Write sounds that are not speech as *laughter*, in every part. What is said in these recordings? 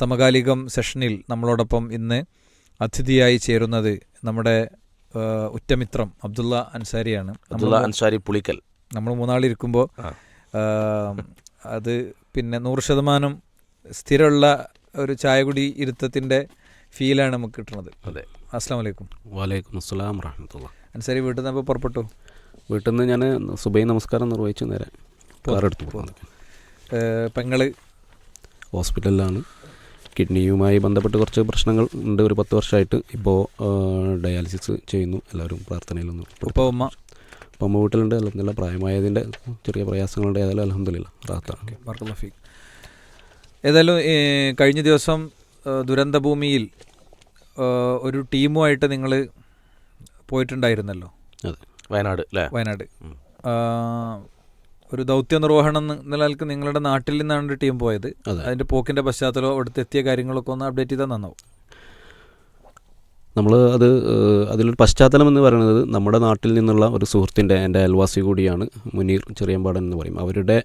സമകാലികം സെഷനിൽ നമ്മളോടൊപ്പം ഇന്ന് അതിഥിയായി ചേരുന്നത് നമ്മുടെ ഉറ്റമിത്രം അബ്ദുള്ള അൻസാരിയാണ്. അബ്ദുള്ള അൻസാരി പുളിക്കൽ. നമ്മൾ മൂന്നാളിരിക്കുമ്പോൾ. അത് പിന്നെ നൂറ് ശതമാനം സ്ഥിരമുള്ള ഒരു ചായകുടി ഇരുത്തത്തിന്റെ ഫീലാണ് നമുക്ക് കിട്ടുന്നത്. അതെ. അസ്സാം വലൈക്കും വലൈക്കും അസ്സലാം വറഹമത്തുള്ള അൻസാരി വീട്ടിൽ നിന്ന് അപ്പോൾ പുറപ്പെട്ടു? വീട്ടിൽ നിന്ന് ഞാൻ സുബൈ നമസ്കാരം നിർവഹിച്ചു നേരെ കാറെടുത്ത് പെങ്ങൾ? ഹോസ്പിറ്റലിലാണ്. കിഡ്നിയുമായി ബന്ധപ്പെട്ട് കുറച്ച് പ്രശ്നങ്ങൾ ഉണ്ട്. ഒരു പത്ത് വർഷമായിട്ട് ഇപ്പോൾ ഡയാലിസിസ് ചെയ്യുന്നു. എല്ലാവരും പ്രാർത്ഥനയിലൊന്നും ഇപ്പോൾ ഉമ്മ? ഇപ്പോൾ അമ്മ വീട്ടിലുണ്ട്. അലഹമില്ല പ്രായമായതിന്റെ ചെറിയ പ്രയാസങ്ങളുണ്ട് ഏതായാലും അലഹമില്ല റാത്താണ് ഏതായാലും കഴിഞ്ഞ ദിവസം ദുരന്തഭൂമിയിൽ ഒരു ടീമുമായിട്ട് നിങ്ങൾ പോയിട്ടുണ്ടായിരുന്നല്ലോ? അതെ. വയനാട് അല്ലേ? വയനാട്. ഒരു ദൗത്യ നിർവഹണം നിലനിൽക്ക് നിങ്ങളുടെ നാട്ടിൽ നിന്നാണ് ടീം പോയത്. അതെ. അതിന്റെ പോക്കിന്റെ പശ്ചാത്തലം അവിടുത്തെ എത്തിയ കാര്യങ്ങളൊക്കെ ഒന്ന് അപ്ഡേറ്റ് ചെയ്താൽ നന്നാവും. നമ്മൾ അത് അതിലൊരു പശ്ചാത്തലം എന്ന് പറയുന്നത് നമ്മുടെ നാട്ടിൽ നിന്നുള്ള ഒരു സുഹൃത്തിന്റെ എന്റെ അയൽവാസി കൂടിയാണ് മുനീർ ചെറിയമ്പാടൻ എന്ന് പറയും. അവരുടെ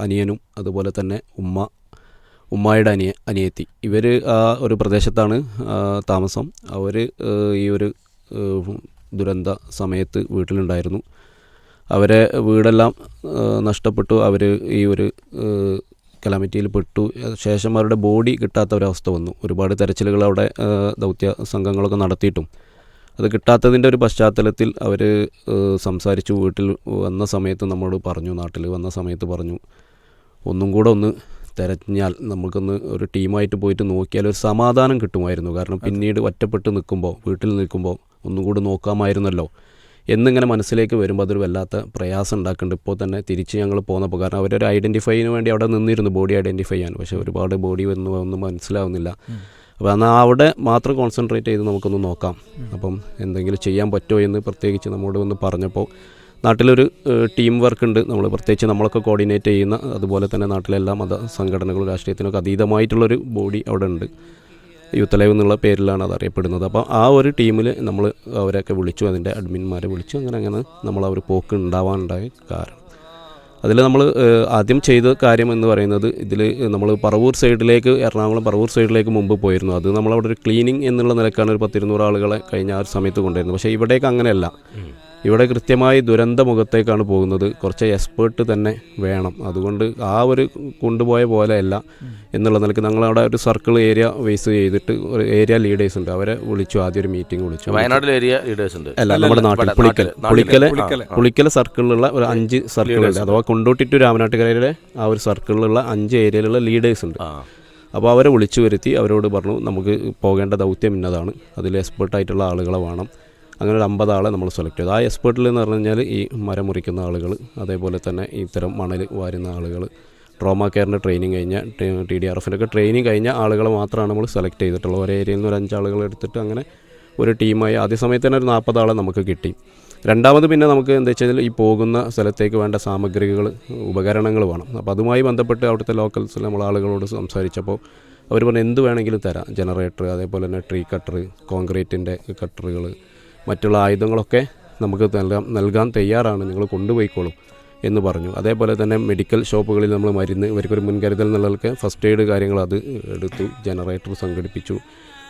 അനിയനും അതുപോലെ തന്നെ ഉമ്മ ഉമ്മായുടെ അനിയ അനിയത്തി. ഇവർ ആ ഒരു പ്രദേശത്താണ് താമസം. അവർ ഈ ഒരു ദുരന്ത സമയത്ത് വീട്ടിലുണ്ടായിരുന്നു. അവരെ വീടെല്ലാം നഷ്ടപ്പെട്ടു. അവർ ഈ ഒരു കലാമിറ്റിയിൽ പെട്ടു. ശേഷം അവരുടെ ബോഡി കിട്ടാത്ത ഒരവസ്ഥ വന്നു. ഒരുപാട് തെരച്ചിലുകൾ അവിടെ ദൗത്യ സംഘങ്ങളൊക്കെ നടത്തിയിട്ടും. അത് കിട്ടാത്തതിന്റെ ഒരു പശ്ചാത്തലത്തിൽ അവർ സംസാരിച്ചു. വീട്ടിൽ വന്ന സമയത്ത് നമ്മോട് പറഞ്ഞു നാട്ടിൽ വന്ന സമയത്ത് പറഞ്ഞു ഒന്നും കൂടെ ഒന്ന് തിരഞ്ഞാൽ നമുക്കൊന്ന് ഒരു ടീമായിട്ട് പോയിട്ട് നോക്കിയാൽ ഒരു സമാധാനം കിട്ടുമായിരുന്നു. കാരണം പിന്നീട് ഒറ്റപ്പെട്ട് നിൽക്കുമ്പോൾ വീട്ടിൽ നിൽക്കുമ്പോൾ ഒന്നും കൂടെ നോക്കാമായിരുന്നല്ലോ. എന്നിങ്ങനെ മനസ്സിലേക്ക് വരുമ്പോൾ അതൊരു വല്ലാത്ത പ്രയാസം ഉണ്ടാക്കുന്നുണ്ട്. ഇപ്പോൾ തന്നെ തിരിച്ച് ഞങ്ങൾ പോന്നപ്പോൾ കാരണം അവരൊരു ഐഡന്റിഫൈന് വേണ്ടി അവിടെ നിന്നിരുന്നു. ബോഡി ഐഡന്റിഫൈ ചെയ്യാൻ. പക്ഷേ ഒരുപാട് ബോഡി വന്നു ഒന്നും മനസ്സിലാവുന്നില്ല. അപ്പോൾ എന്നാൽ അവിടെ മാത്രം കോൺസെൻട്രേറ്റ് ചെയ്ത് നമുക്കൊന്ന് നോക്കാം. അപ്പം എന്തെങ്കിലും ചെയ്യാൻ പറ്റുമോ എന്ന് പ്രത്യേകിച്ച് നമ്മോട് ഒന്ന് പറഞ്ഞപ്പോൾ നാട്ടിലൊരു ടീം വർക്ക് ഉണ്ട്. നമ്മൾ പ്രത്യേകിച്ച് നമ്മളൊക്കെ കോർഡിനേറ്റ് ചെയ്യുന്ന അതുപോലെ തന്നെ നാട്ടിലെല്ലാ മത സംഘടനകളും രാഷ്ട്രീയത്തിനൊക്കെ അതീതമായിട്ടുള്ളൊരു ബോഡി അവിടെ ഉണ്ട്. യൂത്ത് ലൈവ് എന്നുള്ള പേരിലാണ് അത് അറിയപ്പെടുന്നത്. അപ്പോൾ ആ ഒരു ടീമിൽ നമ്മൾ അവരെയൊക്കെ വിളിച്ചു അതിന്റെ അഡ്മിന്മാരെ വിളിച്ചു. അങ്ങനെ അങ്ങനെ നമ്മൾ ആ ഒരു പോക്ക് ഉണ്ടാവാനുണ്ടായ കാരണം. അതിൽ നമ്മൾ ആദ്യം ചെയ്ത കാര്യം എന്ന് പറയുന്നത് ഇതിൽ നമ്മൾ പറവൂർ സൈഡിലേക്ക് എറണാകുളം പറവൂർ സൈഡിലേക്ക് മുമ്പ് പോയിരുന്നു. അത് നമ്മളവിടെ ഒരു ക്ലീനിങ് എന്നുള്ള നിലക്കാണ് ഒരു പത്തിരുന്നൂറ് ആളുകളെ കഴിഞ്ഞ ആ ഒരു സമയത്ത് കൊണ്ടുവരുന്നത്. പക്ഷേ ഇവിടേക്ക് അങ്ങനെയല്ല. ഇവിടെ കൃത്യമായി ദുരന്തമുഖത്തേക്കാണ് പോകുന്നത്. കുറച്ച് എക്സ്പേർട്ട് തന്നെ വേണം. അതുകൊണ്ട് ആ ഒരു കൊണ്ടുപോയ പോലെയല്ല എന്നുള്ള നിലയ്ക്ക് ഞങ്ങളവിടെ ഒരു സർക്കിൾ ഏരിയ വേസ് ചെയ്തിട്ട് ഒരു ഏരിയ ലീഡേഴ്സ് ഉണ്ട്. അവരെ വിളിച്ചു ആദ്യം ഒരു മീറ്റിംഗ് വിളിച്ചു. വയനാട്ടിൽ ഏരിയ ലീഡേഴ്സ് ഉണ്ട്. അല്ല നമ്മുടെ നാട്ടിൽ പുളിക്കൽ. പുളിക്കലെ പുളിക്കല. സർക്കിളിലുള്ള ഒരു അഞ്ച് സർക്കിളുണ്ട് അഥവാ കൊണ്ടോട്ടി ടു രാമനാട്ടുകരയിലെ ആ ഒരു സർക്കിളിലുള്ള അഞ്ച് ഏരിയയിലുള്ള ലീഡേഴ്സ് ഉണ്ട്. അപ്പോൾ അവരെ വിളിച്ചു വരുത്തി അവരോട് പറഞ്ഞു നമുക്ക് പോകേണ്ട ദൗത്യം ഇന്നതാണ്. അതിൽ എക്സ്പേർട്ടായിട്ടുള്ള ആളുകളെ വേണം. അങ്ങനെ ഒരു അമ്പത് ആളെ നമ്മൾ സെലക്ട് ചെയ്തു. ആ എക്സ്പേർട്ടിൽ എന്ന് പറഞ്ഞു കഴിഞ്ഞാൽ ഈ മരം മുറിക്കുന്ന ആളുകൾ അതേപോലെ തന്നെ ഇത്തരം മണൽ വാരുന്ന ആളുകൾ ട്രോമ കെയറിന്റെ ട്രെയിനിങ് കഴിഞ്ഞ ടി ഡി ആർ എഫിന്റെയൊക്കെ ട്രെയിനിങ് കഴിഞ്ഞ ആളുകളെ മാത്രമാണ് നമ്മൾ സെലക്ട് ചെയ്തിട്ടുള്ളത്. ഒരേ ഏരിയയിൽ നിന്ന് ഒരു അഞ്ചാളുകൾ എടുത്തിട്ട് അങ്ങനെ ഒരു ടീമായി ആദ്യ സമയത്ത് തന്നെ ഒരു നാൽപ്പതാളെ നമുക്ക് കിട്ടി. രണ്ടാമത് പിന്നെ നമുക്ക് എന്താ വെച്ചാൽ ഈ പോകുന്ന സ്ഥലത്തേക്ക് വേണ്ട സാമഗ്രികൾ ഉപകരണങ്ങൾ വേണം. അപ്പോൾ അതുമായി ബന്ധപ്പെട്ട് അവിടുത്തെ ലോക്കൽസിൽ നമ്മൾ ആളുകളോട് സംസാരിച്ചപ്പോൾ അവർ പറഞ്ഞു എന്ത് വേണമെങ്കിലും തരാം. ജനറേറ്റർ അതേപോലെ തന്നെ ട്രീ കട്ടർ കോൺക്രീറ്റിന്റെ കട്ടറുകൾ മറ്റുള്ള ആയുധങ്ങളൊക്കെ നമുക്ക് നൽകാൻ നൽകാൻ തയ്യാറാണ്. നിങ്ങൾ കൊണ്ടുപോയിക്കോളും എന്ന് പറഞ്ഞു. അതേപോലെ തന്നെ മെഡിക്കൽ ഷോപ്പുകളിൽ നമ്മൾ മരുന്ന് ഇവർക്കൊരു മുൻകരുതൽ നിലകൾക്ക് ഫസ്റ്റ് എയ്ഡ് കാര്യങ്ങൾ അത് എടുത്തു ജനറേറ്റർ സംഘടിപ്പിച്ചു.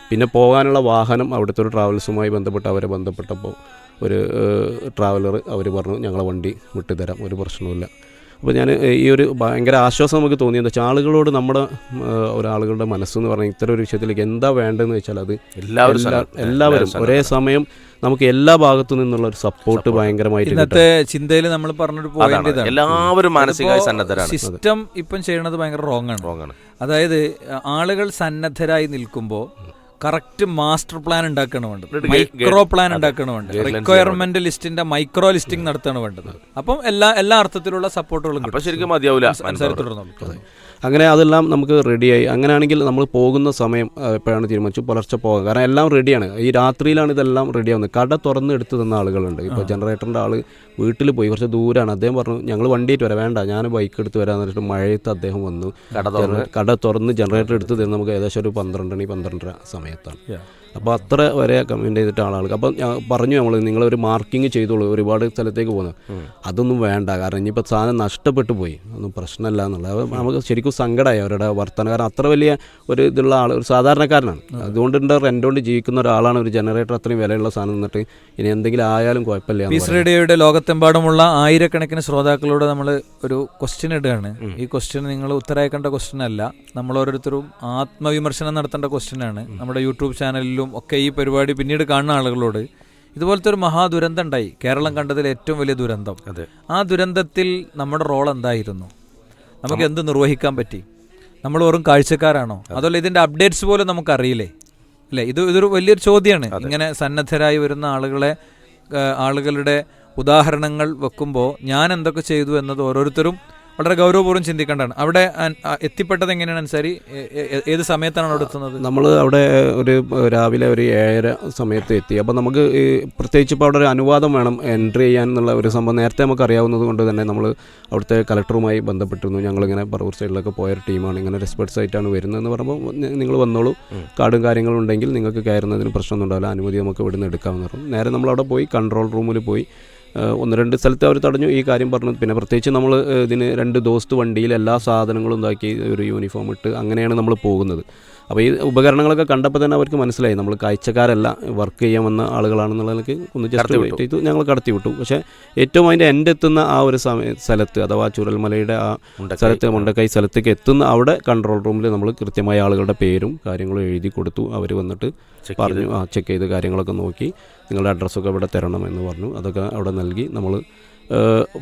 പിന്നെ പോകാനുള്ള വാഹനം അവിടുത്തെ ഒരു ട്രാവൽസുമായി ബന്ധപ്പെട്ട് അവരെ ബന്ധപ്പെട്ടപ്പോൾ ഒരു ട്രാവലർ അവർ പറഞ്ഞു ഞങ്ങളെ വണ്ടി വിട്ടുതരാം ഒരു പ്രശ്നവുമില്ല. അപ്പോൾ ഞാൻ ഈ ഒരു ഭയങ്കര ആശ്വാസം നമുക്ക് തോന്നി. എന്താ വെച്ചാൽ ആളുകളോട് നമ്മുടെ ഒരാളുകളുടെ മനസ്സെന്ന് പറഞ്ഞാൽ ഇത്തരം ഒരു വിഷയത്തിലേക്ക് എന്താ വേണ്ടതെന്ന് വെച്ചാൽ അത് എല്ലാവരും എല്ലാവരും ഒരേ സമയം നമുക്ക് എല്ലാ ഭാഗത്തു നിന്നുള്ള ഒരു സപ്പോർട്ട് ഭയങ്കരമായിട്ട് ഇന്നത്തെ ചിന്തയിൽ നമ്മൾ പറഞ്ഞൊരു പോയിന്റ് എല്ലാവരും മാനസികമായി സന്നദ്ധരാണ്. സിസ്റ്റം ഇപ്പം ചെയ്യണത് ഭയങ്കര റോങ് ആണ്. റോങ് ആണ്. അതായത് ആളുകൾ സന്നദ്ധരായി നിൽക്കുമ്പോൾ കറക്റ്റ് മാസ്റ്റർ പ്ലാൻ ഉണ്ടാക്കണം വേണ്ടത്. Micro plan. ഉണ്ടാക്കണം വേണ്ടത്. റിക്വയർമെന്റ് ലിസ്റ്റിന്റെ മൈക്രോ ലിസ്റ്റിംഗ് നടത്തണം വേണ്ടത്. അപ്പം എല്ലാ എല്ലാ അർത്ഥത്തിലുള്ള സപ്പോർട്ടുകളും ശരിക്കും മതിയാവില്ല അങ്ങനെ അതെല്ലാം നമുക്ക് റെഡിയായി അങ്ങനെയാണെങ്കിൽ നമ്മൾ പോകുന്ന സമയം എപ്പോഴാണ് തീരുമാനിച്ചു പുലർച്ചെ പോകാൻ കാരണം എല്ലാം റെഡിയാണ് ഈ രാത്രിയിലാണ് ഇതെല്ലാം റെഡിയാവുന്നത് കട തുറന്ന് എടുത്ത് തന്ന ആളുകളുണ്ട്. ഇപ്പോൾ ജനറേറ്ററിന്റെ ആൾ വീട്ടിൽ പോയി. കുറച്ച് ദൂരമാണ് അദ്ദേഹം പറഞ്ഞു ഞങ്ങൾ വണ്ടിയിട്ട് വരാം. വേണ്ട. ഞാൻ ബൈക്ക് എടുത്ത് വരാമെന്ന് പറഞ്ഞിട്ട് മഴയത്ത് അദ്ദേഹം വന്നു. കട തുറന്ന്. ജനറേറ്റർ എടുത്ത് തരുന്ന നമുക്ക് ഏകദേശം ഒരു പന്ത്രണ്ട് മണി പന്ത്രണ്ടര സമയത്താണ്. അപ്പോൾ അത്ര വരെ കമന്റ് ചെയ്തിട്ട് ആളുകൾക്ക്. അപ്പം ഞാൻ പറഞ്ഞു നമ്മൾ നിങ്ങളൊരു മാർക്കിംഗ് ചെയ്തോളൂ ഒരുപാട് സ്ഥലത്തേക്ക് പോകുന്നത് അതൊന്നും വേണ്ട കാരണം ഇനിയിപ്പോൾ സാധനം നഷ്ടപ്പെട്ടു പോയി. ഒന്നും പ്രശ്നമല്ല എന്നുള്ളത്. അത് നമുക്ക് ശരിക്കും സങ്കടമായി അവരുടെ വർത്തമാനം. കാരണം അത്ര വലിയ ഒരു ഇതുള്ള ആൾ ഒരു സാധാരണക്കാരനാണ്. അതുകൊണ്ട് റെന്റ് കൊണ്ട് ജീവിക്കുന്ന ഒരാളാണ് ഒരു ജനറേറ്റർ അത്രയും വിലയുള്ള സാധനം എന്നിട്ട് ഇനി എന്തെങ്കിലും ആയാലും കുഴപ്പമില്ല പീസ് റേഡിയോയുടെ ലോകത്തെമ്പാടുമുള്ള ആയിരക്കണക്കിന് ശ്രോതാക്കളോട് നമ്മൾ ഒരു ക്വസ്റ്റ്യൻ ഇടുകയാണ്. ഈ ക്വസ്റ്റ്യൻ നിങ്ങൾ ഉത്തരയക്കേണ്ട ക്വസ്റ്റ്യൻ അല്ല. നമ്മൾ ഓരോരുത്തരും ആത്മവിമർശനം നടത്തേണ്ട ക്വസ്റ്റ്യൻ ആണ്. നമ്മുടെ യൂട്യൂബ് ചാനലിലും ഒക്കെ ഈ പരിപാടി പിന്നീട് കാണുന്ന ആളുകളോട് ഇതുപോലത്തെ ഒരു മഹാദുരന്തം ഉണ്ടായി. കേരളം കണ്ടതിൽ ഏറ്റവും വലിയ ദുരന്തം. ആ ദുരന്തത്തിൽ നമ്മുടെ റോൾ എന്തായിരുന്നു? നമുക്ക് എന്ത് നിർവഹിക്കാൻ പറ്റി? നമ്മൾ വെറും കാഴ്ചക്കാരാണോ? അതുപോലെ ഇതിന്റെ അപ്ഡേറ്റ്സ് പോലും നമുക്കറിയില്ലേ? അല്ലേ? ഇത് ഇതൊരു വലിയൊരു ചോദ്യമാണ് ഇങ്ങനെ സന്നദ്ധരായി വരുന്ന ആളുകളെ ആളുകളുടെ ഉദാഹരണങ്ങൾ വെക്കുമ്പോൾ ഞാൻ എന്തൊക്കെ ചെയ്തു എന്നത് ഓരോരുത്തരും വളരെ ഗൗരവപൂർവം ചിന്തിക്കേണ്ടതാണ്. അവിടെ എത്തിപ്പെട്ടത് എങ്ങനെയാണ് അൻസാരി? ഏത് സമയത്താണ് അവിടെ എത്തുന്നത്? നമ്മൾ അവിടെ ഒരു രാവിലെ ഒരു ഏഴര സമയത്ത് എത്തി. അപ്പോൾ നമുക്ക് ഈ പ്രത്യേകിച്ച് ഇപ്പോൾ അവിടെ ഒരു അനുവാദം വേണം എൻട്രി ചെയ്യാൻ എന്നുള്ള ഒരു സംഭവം നേരത്തെ നമുക്ക് അറിയാവുന്നത് കൊണ്ട് തന്നെ നമ്മൾ അവിടുത്തെ കളക്ടറുമായി ബന്ധപ്പെട്ടിരുന്നു. ഞങ്ങളിങ്ങനെ പറവൂർ സൈഡിലൊക്കെ പോയൊരു ടീമാണ്. ഇങ്ങനെ എക്സ്പെർട്സ് ആയിട്ടാണ് വരുന്നതെന്ന് പറയുമ്പോൾ നിങ്ങൾ വന്നോളൂ. കാർഡും കാര്യങ്ങളും ഉണ്ടെങ്കിൽ നിങ്ങൾക്ക് കയറുന്നതിന് പ്രശ്നമൊന്നും ഉണ്ടാവില്ല. അനുമതി നമുക്ക് ഇവിടുന്ന് എടുക്കാമെന്ന് പറഞ്ഞു നേരെ നമ്മൾ അവിടെ പോയി കൺട്രോൾ റൂമിൽ പോയി. ഒന്ന് രണ്ട് സ്ഥലത്ത് അവർ തടഞ്ഞു. ഈ കാര്യം പറഞ്ഞു. പിന്നെ പ്രത്യേകിച്ച് നമ്മൾ ഇതിന് രണ്ട് ദോസ്ത് വണ്ടിയിൽ എല്ലാ സാധനങ്ങളും ഇതാക്കി ഒരു യൂണിഫോം ഇട്ട് അങ്ങനെയാണ് നമ്മൾ പോകുന്നത്. അപ്പോൾ ഈ ഉപകരണങ്ങളൊക്കെ കണ്ടപ്പോൾ തന്നെ അവർക്ക് മനസ്സിലായി. നമ്മൾ കാഴ്ചക്കാരല്ല വർക്ക് ചെയ്യാൻ വന്ന ആളുകളാണെന്നുള്ളതിലേക്ക് ഒന്ന് ജസ്റ്റ് വെയിറ്റ് ചെയ്തു. ഞങ്ങൾ കടത്തി വിട്ടു പക്ഷേ ഏറ്റവും അതിന്റെ എന്റെ എത്തുന്ന ആ ഒരു സമയ സ്ഥലത്ത് അഥവാ ചുരൽമലയുടെ ആ. സ്ഥലത്ത് മുണ്ടക്കൈ സ്ഥലത്തേക്ക് എത്തുന്ന അവിടെ കൺട്രോൾ റൂമിൽ നമ്മൾ കൃത്യമായ ആളുകളുടെ പേരും കാര്യങ്ങളും എഴുതി കൊടുത്തു. അവർ വന്നിട്ട് പറഞ്ഞു ആ ചെക്ക് ചെയ്ത് കാര്യങ്ങളൊക്കെ നോക്കി. നിങ്ങളുടെ അഡ്രസ്സൊക്കെ ഇവിടെ തരണം എന്ന് പറഞ്ഞു. അതൊക്കെ അവിടെ നൽകി നമ്മൾ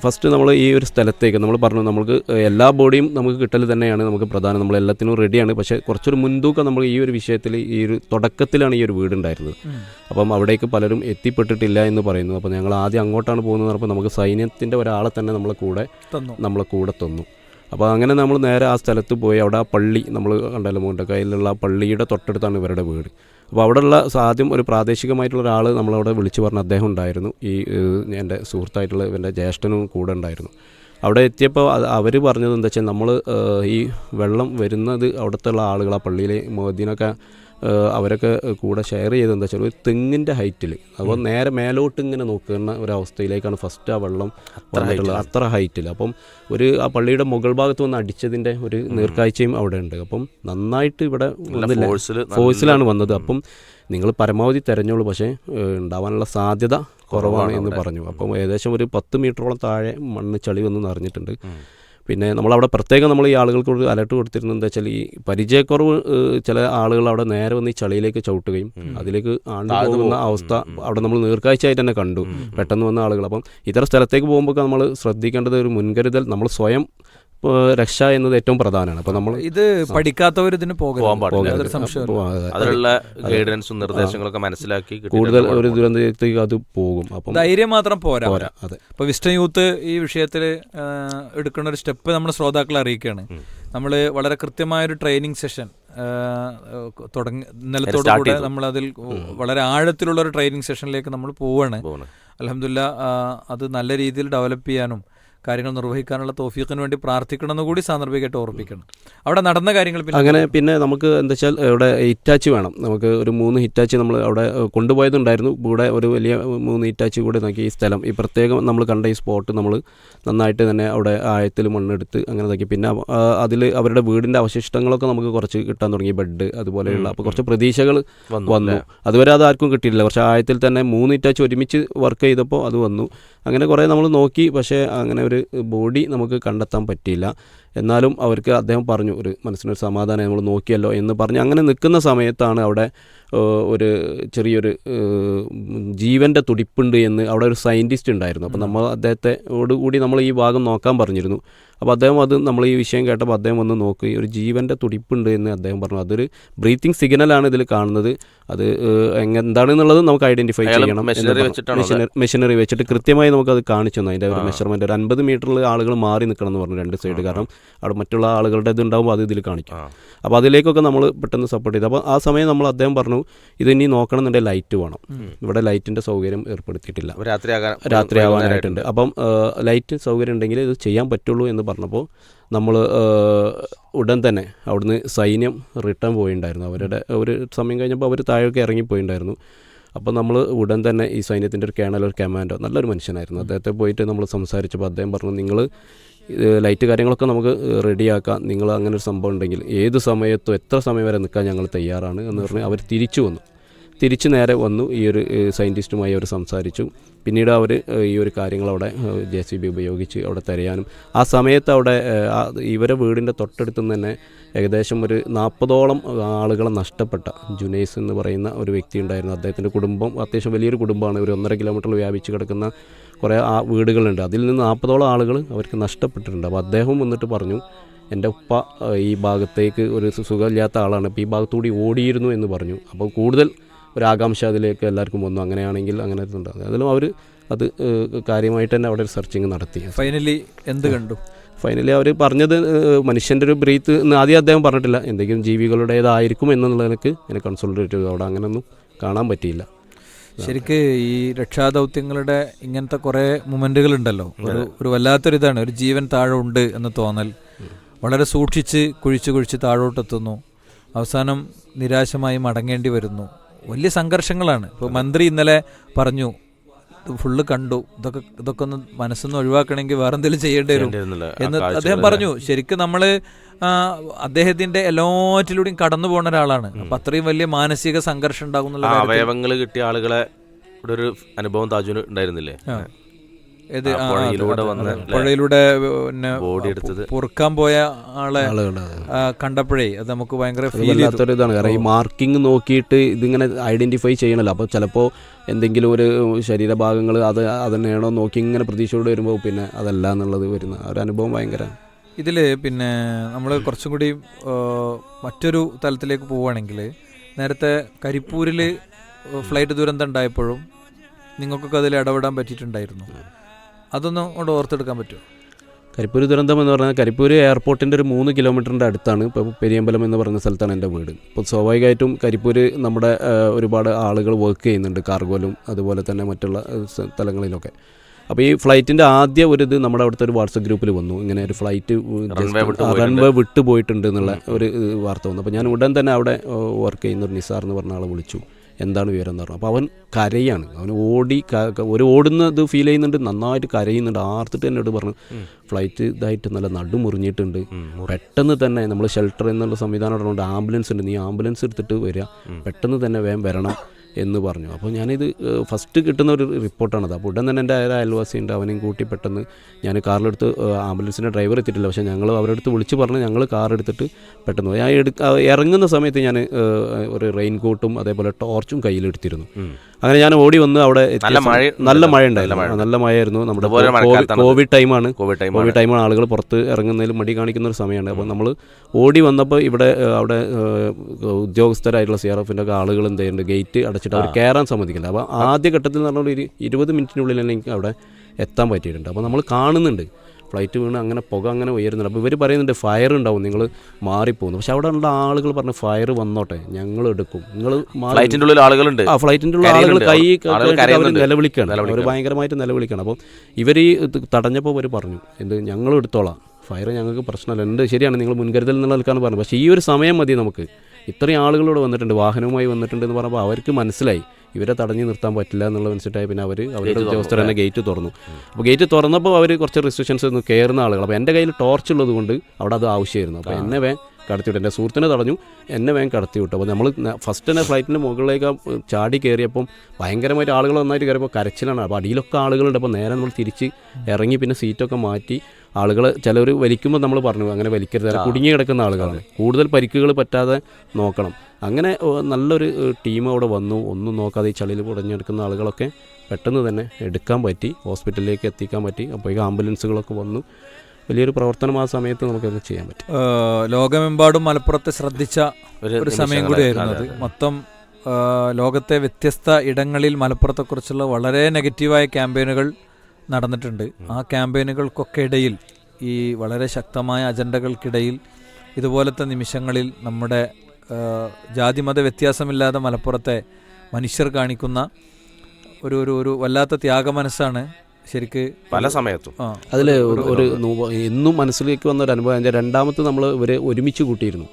ഫസ്റ്റ് നമ്മൾ ഈ ഒരു സ്ഥലത്തേക്ക് നമ്മൾ പറഞ്ഞു നമുക്ക് എല്ലാ ബോഡിയും നമുക്ക് കിട്ടൽ തന്നെയാണ് നമുക്ക് പ്രധാനം നമ്മൾ എല്ലാത്തിനും റെഡിയാണ് പക്ഷേ കുറച്ചൊരു മുൻതൂക്കം നമ്മൾ ഈ ഒരു വിഷയത്തിൽ ഈ ഒരു തുടക്കത്തിലാണ് ഈ ഒരു വീടുണ്ടായിരുന്നത്. അപ്പം അവിടേക്ക് പലരും എത്തിപ്പെട്ടിട്ടില്ല എന്ന് പറയുന്നു. അപ്പോൾ ഞങ്ങൾ ആദ്യം അങ്ങോട്ടാണ് പോകുന്നത് അപ്പോൾ നമുക്ക് സൈന്യത്തിന്റെ ഒരാളെ തന്നെ നമ്മളെ കൂടെ നമ്മളെ കൂടെ തന്നു. അപ്പോൾ അങ്ങനെ നമ്മൾ നേരെ ആ സ്ഥലത്ത് പോയി. അവിടെ ആ പള്ളി നമ്മൾ കണ്ടല്ലോ കയ്യിലുള്ള ആ പള്ളിയുടെ തൊട്ടടുത്താണ് ഇവരുടെ വീട്. അപ്പോൾ അവിടെയുള്ള ആദ്യം ഒരു പ്രാദേശികമായിട്ടുള്ള ഒരാൾ നമ്മളവിടെ വിളിച്ചു പറഞ്ഞ അദ്ദേഹം ഉണ്ടായിരുന്നു. ഈ എന്റെ സുഹൃത്തായിട്ടുള്ള ഇവന്റെ ജ്യേഷ്ഠനും കൂടെ ഉണ്ടായിരുന്നു. അവിടെ എത്തിയപ്പോൾ അവർ പറഞ്ഞത് എന്താ വെച്ചാൽ നമ്മൾ ഈ വെള്ളം വരുന്നത് അവിടുത്തെ ഉള്ള ആളുകൾ ആ പള്ളിയിലെ മോദിനൊക്കെ അവരൊക്കെ കൂടെ ഷെയർ ചെയ്തത് എന്താ വെച്ചാൽ ഒരു തെങ്ങിന്റെ ഹൈറ്റിൽ അപ്പോൾ നേരെ മേലോട്ട് ഇങ്ങനെ നോക്കുന്ന ഒരവസ്ഥയിലേക്കാണ് ഫസ്റ്റ് ആ വെള്ളം വന്നിട്ടുള്ളത്. അത്ര ഹൈറ്റിൽ അപ്പം ഒരു ആ പള്ളിയുടെ മുകൾ ഭാഗത്ത് വന്ന് അടിച്ചതിന്റെ ഒരു നീർക്കാഴ്ചയും അവിടെ ഉണ്ട്. അപ്പം നന്നായിട്ട് ഇവിടെ വന്നില്ല. ഫോഴ്സിലാണ് വന്നത്. അപ്പം നിങ്ങൾ പരമാവധി തിരഞ്ഞോളൂ. പക്ഷേ ഉണ്ടാവാനുള്ള സാധ്യത കുറവാണ് എന്ന് പറഞ്ഞു. അപ്പം ഏകദേശം ഒരു പത്ത് മീറ്ററോളം താഴെ മണ്ണ് ചളി വന്ന് നിറഞ്ഞിട്ടുണ്ട്. പിന്നെ നമ്മളവിടെ പ്രത്യേകം നമ്മൾ ഈ ആളുകൾക്ക് ഒരു അലർട്ട് കൊടുത്തിരുന്നത് എന്താ വെച്ചാൽ ഈ പരിചയക്കുറവ് ചില ആളുകൾ അവിടെ നേരെ വന്ന് ഈ ചളിയിലേക്ക് ചവിട്ടുകയും അതിലേക്ക് ആണ്ടു പോകുന്ന അവസ്ഥ അവിടെ നമ്മൾ നീർക്കാഴ്ചയായിട്ട് തന്നെ കണ്ടു. പെട്ടെന്ന് വന്ന ആളുകൾ. അപ്പം ഇത്തരം സ്ഥലത്തേക്ക് പോകുമ്പോൾ നമ്മൾ ശ്രദ്ധിക്കേണ്ടത് ഒരു മുൻകരുതൽ നമ്മൾ സ്വയം രക്ഷ എന്നത് ഏറ്റവും പ്രധാനമാണ്. അപ്പൊ നമ്മൾ ഇത് പഠിക്കാത്തവർ ഇതിന് പോകാൻ. അതിലുള്ള ഗൈഡൻസും നിർദ്ദേശങ്ങളൊക്കെ മനസ്സിലാക്കി കൂടുതൽ. ഒരു ദുരന്തത്തിലേക്ക് അത് പോകും. അപ്പം ധൈര്യം മാത്രം പോരാ. പോരാ അതെ. അപ്പോൾ വിസ്റ്റൺ യൂത്ത് ഈ വിഷയത്തിൽ എടുക്കുന്ന ഒരു സ്റ്റെപ്പ് നമ്മൾ ശ്രോതാക്കളെ അറിയിക്കുകയാണ്. നമ്മൾ വളരെ കൃത്യമായൊരു ട്രെയിനിങ് സെഷൻ തുടങ്ങി നിലത്തോടു start കൂടെ നമ്മൾ അതിൽ വളരെ ആഴത്തിലുള്ള ഒരു ട്രെയിനിങ് സെഷനിലേക്ക് നമ്മൾ പോവുകയാണ്. അലഹമില്ല അത് നല്ല രീതിയിൽ ഡെവലപ്പ് ചെയ്യാനും കാര്യങ്ങൾ നിർവഹിക്കാനുള്ള തോഫീഖിന് വേണ്ടി പ്രാർത്ഥിക്കണമെന്ന് കൂടി സാന്ദർഭികമായിട്ട് ഓർപ്പിക്കണം അവിടെ നടന്ന കാര്യങ്ങൾ പിന്നെ അങ്ങനെ പിന്നെ നമുക്ക് എന്താ വെച്ചാൽ ഇവിടെ ഹിറ്റാച്ച് വേണം. നമുക്ക് ഒരു മൂന്ന് ഹിറ്റാച്ച് നമ്മൾ അവിടെ കൊണ്ടുപോയതുണ്ടായിരുന്നു. കൂടെ ഒരു വലിയ മൂന്ന് ഹിറ്റാച്ച് കൂടെ നോക്കി ഈ സ്ഥലം. ഈ പ്രത്യേകം നമ്മൾ കണ്ട ഈ സ്പോട്ട് നമ്മൾ നന്നായിട്ട് തന്നെ അവിടെ ആഴത്തിൽ മണ്ണെടുത്ത് അങ്ങനെ നോക്കി. പിന്നെ അതിൽ അവരുടെ വീടിന്റെ അവശിഷ്ടങ്ങളൊക്കെ നമുക്ക് കുറച്ച് കിട്ടാൻ തുടങ്ങി. ബെഡ് അതുപോലെയുള്ള അപ്പോൾ കുറച്ച് പ്രതീക്ഷകൾ വന്നു, അതുവരെ അത് ആർക്കും കിട്ടിയില്ല പക്ഷേ ആഴത്തിൽ തന്നെ മൂന്ന് ഹിറ്റാച്ച് ഒരുമിച്ച് വർക്ക് ചെയ്തപ്പോൾ അത് വന്നു. അങ്ങനെ കുറേ നമ്മൾ നോക്കി. പക്ഷേ അങ്ങനെ ഒരു ബോഡി നമുക്ക് കണ്ടെത്താൻ പറ്റിയില്ല. എന്നാലും അവർക്ക് അദ്ദേഹം പറഞ്ഞു ഒരു മനസ്സിനൊരു സമാധാനം നമ്മൾ നോക്കിയല്ലോ എന്ന് പറഞ്ഞ് അങ്ങനെ നിൽക്കുന്ന സമയത്താണ് അവിടെ ഒരു ചെറിയൊരു ജീവന്റെ തുടിപ്പുണ്ട് എന്ന് അവിടെ ഒരു സയന്റിസ്റ്റ് ഉണ്ടായിരുന്നു. അപ്പോൾ നമ്മൾ അദ്ദേഹത്തെ കൂടി നമ്മൾ ഈ ഭാഗം നോക്കാൻ പറഞ്ഞിരുന്നു. അപ്പോൾ അദ്ദേഹം അത് നമ്മൾ ഈ വിഷയം കേട്ടപ്പോൾ അദ്ദേഹം വന്ന് നോക്കി ഒരു ജീവന്റെ തുടിപ്പുണ്ട് എന്ന് അദ്ദേഹം പറഞ്ഞു. അതൊരു ബ്രീത്തിങ് സിഗ്നലാണ് ഇതിൽ കാണുന്നത്. അത് എന്താണെന്നുള്ളത് നമുക്ക് ഐഡന്റിഫൈ ചെയ്യണം? മെഷീനറി വെച്ചിട്ട് കൃത്യമായി നമുക്കത് കാണിച്ചു തന്നു. അതിന്റെ ഒരു മെഷർമെന്റ് ഒരു അൻപത് മീറ്ററിൽ ആളുകൾ മാറി നിൽക്കണം എന്ന് പറഞ്ഞു രണ്ട് സൈഡ് കാരണം അവിടെ മറ്റുള്ള ആളുകളുടെ ഇത് ഉണ്ടാകുമ്പോൾ അത് ഇതിൽ കാണിക്കും. അപ്പോൾ അതിലേക്കൊക്കെ നമ്മൾ പെട്ടെന്ന് സപ്പോർട്ട് ചെയ്തു. അപ്പോൾ ആ സമയം നമ്മൾ അദ്ദേഹം പറഞ്ഞു ഇത് ഇനി നോക്കണമെന്നുണ്ടെങ്കിൽ ലൈറ്റ് വേണം. ഇവിടെ ലൈറ്റിന്റെ സൗകര്യം ഏർപ്പെടുത്തിയിട്ടില്ല. രാത്രി ആവാനായിട്ടുണ്ട് അപ്പം ലൈറ്റ് സൗകര്യം ഉണ്ടെങ്കിൽ ഇത് ചെയ്യാൻ പറ്റുള്ളൂ എന്ന് പറഞ്ഞപ്പോൾ നമ്മൾ ഉടൻ തന്നെ അവിടുന്ന് സൈന്യം റിട്ടേൺ പോയിണ്ടായിരുന്നു. അവരുടെ ഒരു സമയം കഴിഞ്ഞപ്പോൾ അവർ താഴേക്ക് ഇറങ്ങിപ്പോയിണ്ടായിരുന്നു. അപ്പോൾ നമ്മൾ ഉടൻ തന്നെ ഈ സൈന്യത്തിന്റെ ഒരു കേണൽ ഒരു കമാൻഡോ നല്ലൊരു മനുഷ്യനായിരുന്നു. അദ്ദേഹത്തെ പോയിട്ട് നമ്മൾ സംസാരിച്ചപ്പോൾ അദ്ദേഹം പറഞ്ഞു നിങ്ങൾ ലൈറ്റ് കാര്യങ്ങളൊക്കെ നമുക്ക് റെഡിയാക്കാം നിങ്ങൾ അങ്ങനെ ഒരു സംഭവം ഉണ്ടെങ്കിൽ ഏത് സമയത്തും എത്ര സമയം വരെ നിൽക്കാൻ ഞങ്ങൾ തയ്യാറാണ്? എന്ന് പറഞ്ഞ് അവർ തിരിച്ചു വന്നു. തിരിച്ച് നേരെ വന്നു. ഈ ഒരു സയന്റിസ്റ്റുമായി അവർ സംസാരിച്ചു. പിന്നീട് അവർ ഈ ഒരു കാര്യങ്ങൾ അവിടെ ജെ സി ബി ഉപയോഗിച്ച് അവിടെ തിരയാനും. ആ സമയത്ത് അവിടെ ഇവരെ വീടിന്റെ തൊട്ടടുത്ത് തന്നെ ഏകദേശം ഒരു നാൽപ്പതോളം ആളുകളെ നഷ്ടപ്പെട്ട ജുനൈസ് എന്ന് പറയുന്ന ഒരു വ്യക്തി ഉണ്ടായിരുന്നു. അദ്ദേഹത്തിന്റെ കുടുംബം അത്യാവശ്യം വലിയൊരു കുടുംബമാണ്. ഒരു ഒന്നര കിലോമീറ്റർ വ്യാപിച്ച് കിടക്കുന്ന കുറേ ആ വീടുകളുണ്ട്. അതിൽ നിന്ന് നാൽപ്പതോളം ആളുകൾ അവർക്ക് നഷ്ടപ്പെട്ടിട്ടുണ്ട്. അപ്പോൾ അദ്ദേഹം വന്നിട്ട് പറഞ്ഞു എന്റെ ഉപ്പ ഈ ഭാഗത്തേക്ക് ഒരു സുഖമില്ലാത്ത ആളാണ്. ഇപ്പോൾ ഈ ഭാഗത്തുകൂടി ഓടിയിരുന്നു എന്ന് പറഞ്ഞു. അപ്പോൾ കൂടുതൽ ഒരു ആകാംക്ഷ അതിലേക്ക് എല്ലാവർക്കും വന്നു. അങ്ങനെയാണെങ്കിൽ അങ്ങനെ ഉണ്ടാകും അതിലും അവർ അത് കാര്യമായിട്ട് തന്നെ അവിടെ ഒരു സെർച്ചിങ് നടത്തി. ഫൈനലി എന്ത് കണ്ടു? ഫൈനലി അവർ പറഞ്ഞത് മനുഷ്യന്റെ ഒരു ബ്രീത്ത് എന്ന് ആദ്യം അദ്ദേഹം പറഞ്ഞിട്ടില്ല. എന്തെങ്കിലും ജീവികളുടേതായിരിക്കും എന്നുള്ളതിനൊക്കെ എനിക്ക് കൺസൾട്ടേറ്റ് ചെയ്തു. അവിടെ അങ്ങനെയൊന്നും കാണാൻ പറ്റിയില്ല. ശരിക്ക് ഈ രക്ഷാദൗത്യങ്ങളുടെ ഇങ്ങനത്തെ കുറേ മൊമെന്റുകൾ ഉണ്ടല്ലോ ഒരു ഒരു വല്ലാത്തൊരു ഇതാണ് ഒരു ജീവൻ താഴെ ഉണ്ട് എന്ന് തോന്നൽ. വളരെ സൂക്ഷിച്ച് കുഴിച്ച് കുഴിച്ച് താഴോട്ടെത്തുന്നു. അവസാനം നിരാശമായി മടങ്ങേണ്ടി വരുന്നു. വലിയ സംഘർഷങ്ങളാണ്. ഇപ്പോൾ മന്ത്രി ഇന്നലെ പറഞ്ഞു ഫുള്ള് കണ്ടു. ഇതൊക്കെ ഇതൊക്കെ ഒന്ന് മനസ്സൊന്ന് ഒഴിവാക്കണമെങ്കിൽ വേറെ എന്തെങ്കിലും ചെയ്യേണ്ടി വരും. എന്ന് അദ്ദേഹം പറഞ്ഞു ശരിക്കും നമ്മൾ അദ്ദേഹത്തിന്റെ എല്ലാറ്റിലൂടെയും കടന്നു പോകുന്ന ഒരാളാണ്. അപ്പൊ അത്രയും വലിയ മാനസിക സംഘർഷം ഉണ്ടാകും അവയവങ്ങൾ കിട്ടിയ ആളുകളെ ഇവിടെ ഒരു അനുഭവം താജുന് ഉണ്ടായിരുന്നില്ലേ? പുഴയിലൂടെ വന്ന് പിന്നെ ബോഡി എടുത്തത്. പൊറുക്കാൻ പോയ ആളെ കണ്ടപ്പോഴേ അത് നമുക്ക് ഭയങ്കര ഫീൽ ഇതാണ്. കാരണം ഈ മാർക്കിംഗ് നോക്കിയിട്ട് ഇതിങ്ങനെ ഐഡന്റിഫൈ ചെയ്യണല്ലോ. അപ്പോൾ ചിലപ്പോ എന്തെങ്കിലും ഒരു ശരീരഭാഗങ്ങൾ അത് അതന്നെയാണോ നോക്കി ഇങ്ങനെ പ്രതീക്ഷയോട് വരുമ്പോൾ പിന്നെ അതല്ല എന്നുള്ളത് വരുന്ന ആ ഒരു അനുഭവം ഭയങ്കര. ഇതിൽ പിന്നെ നമ്മൾ കുറച്ചും കൂടി മറ്റൊരു തലത്തിലേക്ക് പോവുകയാണെങ്കിൽ നേരത്തെ കരിപ്പൂരിൽ ഫ്ലൈറ്റ് ദുരന്തം ഉണ്ടായപ്പോഴും നിങ്ങൾക്കൊക്കെ അതിൽ ഇടപെടാൻ പറ്റിയിട്ടുണ്ടായിരുന്നു. അതൊന്നും കൊണ്ട് ഓർത്തെടുക്കാൻ പറ്റുമോ? കരിപ്പൂർ ദുരന്തം എന്ന് പറഞ്ഞാൽ കരിപ്പൂർ എയർപോർട്ടിന്റെ ഒരു മൂന്ന് കിലോമീറ്ററിന്റെ അടുത്താണ്. ഇപ്പോൾ പെരിയമ്പലം എന്ന് പറയുന്ന സ്ഥലത്താണ് എന്റെ വീട്. ഇപ്പോൾ സ്വാഭാവികമായിട്ടും കരിപ്പൂർ നമ്മുടെ ഒരുപാട് ആളുകൾ വർക്ക് ചെയ്യുന്നുണ്ട്. കാർഗോലും അതുപോലെ തന്നെ മറ്റുള്ള സ്ഥലങ്ങളിലൊക്കെ. അപ്പോൾ ഈ ഫ്ലൈറ്റിന്റെ ആദ്യ ഒരു ഇത് നമ്മുടെ അവിടുത്തെ ഒരു വാട്സപ്പ് ഗ്രൂപ്പിൽ വന്നു. ഇങ്ങനെ ഒരു ഫ്ലൈറ്റ്. റൺവേ വിട്ടു പോയിട്ടുണ്ട്. എന്നുള്ള ഒരു വാർത്ത വന്നു. അപ്പോൾ ഞാൻ ഉടൻ തന്നെ അവിടെ വർക്ക് ചെയ്യുന്ന ഒരു നിസാർ എന്ന് പറഞ്ഞ ആളെ വിളിച്ചു. എന്താണ് വിവരം എന്ന് പറഞ്ഞു. അപ്പോൾ അവൻ കരയാണ്. അവൻ ഓടി ഒരു ഓടുന്ന ഇത് ഫീൽ ചെയ്യുന്നുണ്ട് നന്നായിട്ട് കരയുന്നുണ്ട്. ആർത്തിട്ട് എന്നോട് പറഞ്ഞു ഫ്ലൈറ്റ് ഇതായിട്ട് നല്ല നടു മുറിഞ്ഞിട്ടുണ്ട്. പെട്ടെന്ന് തന്നെ നമ്മൾ ഷെൽട്ടർ എന്നുള്ള സംവിധാനം ഉള്ളതുകൊണ്ട് ആംബുലൻസ് ഉണ്ട്. നീ ആംബുലൻസ് എടുത്തിട്ട് വരിക പെട്ടെന്ന് തന്നെ വേഗം വരണം. എന്ന് പറഞ്ഞു. അപ്പോൾ ഞാനിത് ഫസ്റ്റ് കിട്ടുന്ന ഒരു റിപ്പോർട്ടാണത് അപ്പോൾ ഉടൻ തന്നെ എന്റെ ഒരു അയൽവാസി ഉണ്ട് അവനെയും കൂട്ടി പെട്ടെന്ന് ഞാൻ കാറിലെടുത്ത് ആംബുലൻസിന്റെ ഡ്രൈവർ എത്തിയിട്ടില്ല. പക്ഷേ ഞങ്ങൾ അവരുടെ അടുത്ത് വിളിച്ച് പറഞ്ഞ് ഞങ്ങൾ കാർ എടുത്തിട്ട് പെട്ടെന്ന് പോയി. ഞാൻ ഇറങ്ങുന്ന സമയത്ത് ഞാൻ ഒരു റെയിൻ കോട്ടും അതേപോലെ ടോർച്ചും കയ്യിലെടുത്തിരുന്നു. അങ്ങനെ ഞാൻ ഓടി വന്ന് അവിടെ നല്ല മഴ നല്ല മഴ ഉണ്ടായിരുന്നു നല്ല മഴയായിരുന്നു. നമ്മുടെ. കോവിഡ് ടൈമാണ് കോവിഡ് ടൈം കോവിഡ് ടൈമാണ് ആളുകൾ പുറത്ത് ഇറങ്ങുന്നതിൽ മടി കാണിക്കുന്ന ഒരു സമയമാണ്. അപ്പോൾ നമ്മൾ ഓടി വന്നപ്പോൾ ഇവിടെ അവിടെ ഉദ്യോഗസ്ഥരായിട്ടുള്ള സി ആർ എഫിന്റെ ഒക്കെ ആളുകൾ എന്ത് ചെയ്യുന്നുണ്ട്? ഗേറ്റ് അടച്ചിട്ട് അവർ കയറാൻ സമ്മതിക്കില്ല അപ്പോൾ ആദ്യ ഘട്ടത്തിൽ എന്ന് പറഞ്ഞാൽ ഒരു ഇരുപത് മിനിറ്റിനുള്ളിൽ തന്നെ എനിക്ക് അവിടെ എത്താൻ പറ്റിയിട്ടുണ്ട്. അപ്പോൾ നമ്മൾ കാണുന്നുണ്ട്. ഫ്ലൈറ്റ് വീണ് അങ്ങനെ പുക അങ്ങനെ ഉയരുന്നുണ്ട്. അപ്പോൾ ഇവർ പറയുന്നുണ്ട് ഫയർ ഉണ്ടാവും നിങ്ങൾ മാറിപ്പോകുന്നു. പക്ഷെ അവിടെ ഉള്ള ആളുകൾ പറഞ്ഞു ഫയർ വന്നോട്ടെ ഞങ്ങൾ എടുക്കും. നിങ്ങൾ ഫ്ലൈറ്റിന്റെ ഉള്ളിൽ ആളുകളുണ്ട്. ആ ഫ്ലൈറ്റിന്റെ ഉള്ള ആളുകൾ കൈ അവർ. നിലവിളിക്കുകയാണ്. അവർ ഭയങ്കരമായിട്ട് നിലവിളിക്കുകയാണ്. അപ്പോൾ ഇവർ ഈ തടഞ്ഞപ്പോൾ അവർ പറഞ്ഞു എന്ത് ഞങ്ങൾ എടുത്തോളാം. ഫയർ ഞങ്ങൾക്ക് പ്രശ്നമല്ല. എന്ത്? ശരിയാണ് നിങ്ങൾ മുൻകരുതൽ എന്നുള്ള നിൽക്കാൻ പറഞ്ഞു. പക്ഷേ ഈ ഒരു സമയം മതി നമുക്ക്. ഇത്രയും ആളുകളോട് വന്നിട്ടുണ്ട് വാഹനവുമായി വന്നിട്ടുണ്ട് എന്ന് പറഞ്ഞപ്പോൾ അവർക്ക് മനസ്സിലായി. ഇവരെ തടഞ്ഞു നിർത്താൻ പറ്റില്ല എന്നുള്ള മനസ്സിലായി പിന്നെ അവർ അവരുടെ ഉദ്യോഗസ്ഥർ തന്നെ ഗേറ്റ് തുറന്നു. അപ്പോൾ ഗേറ്റ് തുറന്നപ്പോൾ അവർ കുറച്ച് റെസ്ട്രിക്ഷൻസ് ഒന്ന് കയറുന്ന ആളുകൾ. അപ്പോൾ എന്റെ കയ്യിൽ ടോർച്ച് ഉള്ളത് കൊണ്ട് അവിടെ അത് ആവശ്യമായിരുന്നു. അപ്പോൾ എന്നെ വേ കടത്തിവിട്ടു. എന്റെ സുഹൃത്തിനെ തടഞ്ഞു. എന്നെ വേഗം കടത്തി വിട്ടു അപ്പോൾ നമ്മൾ ഫസ്റ്റ് തന്നെ ഫ്ലൈറ്റിന്റെ മുകളിലേക്ക് ചാടി കയറിയപ്പം ഭയങ്കരമായിട്ട് ആളുകൾ നന്നായിട്ട് കയറിയപ്പോൾ കരച്ചിലാണ്. അപ്പോൾ അടിയിലൊക്കെ ആളുകളുണ്ട്. അപ്പോൾ നേരെ നമ്മൾ തിരിച്ച് ഇറങ്ങി പിന്നെ സീറ്റൊക്കെ മാറ്റി ആളുകൾ ചിലർ വലിക്കുമ്പോൾ നമ്മൾ പറഞ്ഞു അങ്ങനെ വലിക്കരുത്. കുടുങ്ങി കിടക്കുന്ന ആളുകളാണ്. കൂടുതൽ പരിക്കുകൾ പറ്റാതെ നോക്കണം. അങ്ങനെ നല്ലൊരു ടീം അവിടെ വന്നു. ഒന്നും നോക്കാതെ ഈ ചളിയിൽ കുടഞ്ഞെടുക്കുന്ന ആളുകളൊക്കെ പെട്ടെന്ന് തന്നെ എടുക്കാൻ പറ്റി. ഹോസ്പിറ്റലിലേക്ക് എത്തിക്കാൻ പറ്റി. അപ്പോഴേക്കും ആംബുലൻസുകളൊക്കെ വന്നു. വലിയൊരു പ്രവർത്തനം ആ സമയത്ത് നമുക്കത് ചെയ്യാൻ പറ്റും. ലോകമെമ്പാടും മലപ്പുറത്തെ ശ്രദ്ധിച്ച ഒരു സമയം കൂടി കൂടിയായിരുന്നു. മൊത്തം ലോകത്തെ വ്യത്യസ്ത ഇടങ്ങളിൽ മലപ്പുറത്തെക്കുറിച്ചുള്ള വളരെ നെഗറ്റീവായ ക്യാമ്പയിനുകൾ നടന്നിട്ടുണ്ട്. ആ ക്യാമ്പയിനുകൾക്കൊക്കെ ഇടയിൽ ഈ വളരെ ശക്തമായ അജണ്ടകൾക്കിടയിൽ ഇതുപോലത്തെ നിമിഷങ്ങളിൽ നമ്മുടെ ജാതിമത വ്യത്യാസമില്ലാതെ മലപ്പുറത്തെ മനുഷ്യർ കാണിക്കുന്ന ഒരു ഒരു ഒരു വല്ലാത്ത ത്യാഗ മനസ്സാണ് ശരിക്ക് പല സമയത്തും. അതിൽ അതിൽ ഒരു എന്നും മനസ്സിലേക്ക് വന്ന ഒരു അനുഭവം അതിന്റെ രണ്ടാമത്തെ നമ്മൾ ഇവരെ ഒരുമിച്ച് കൂട്ടിയിരുന്നു.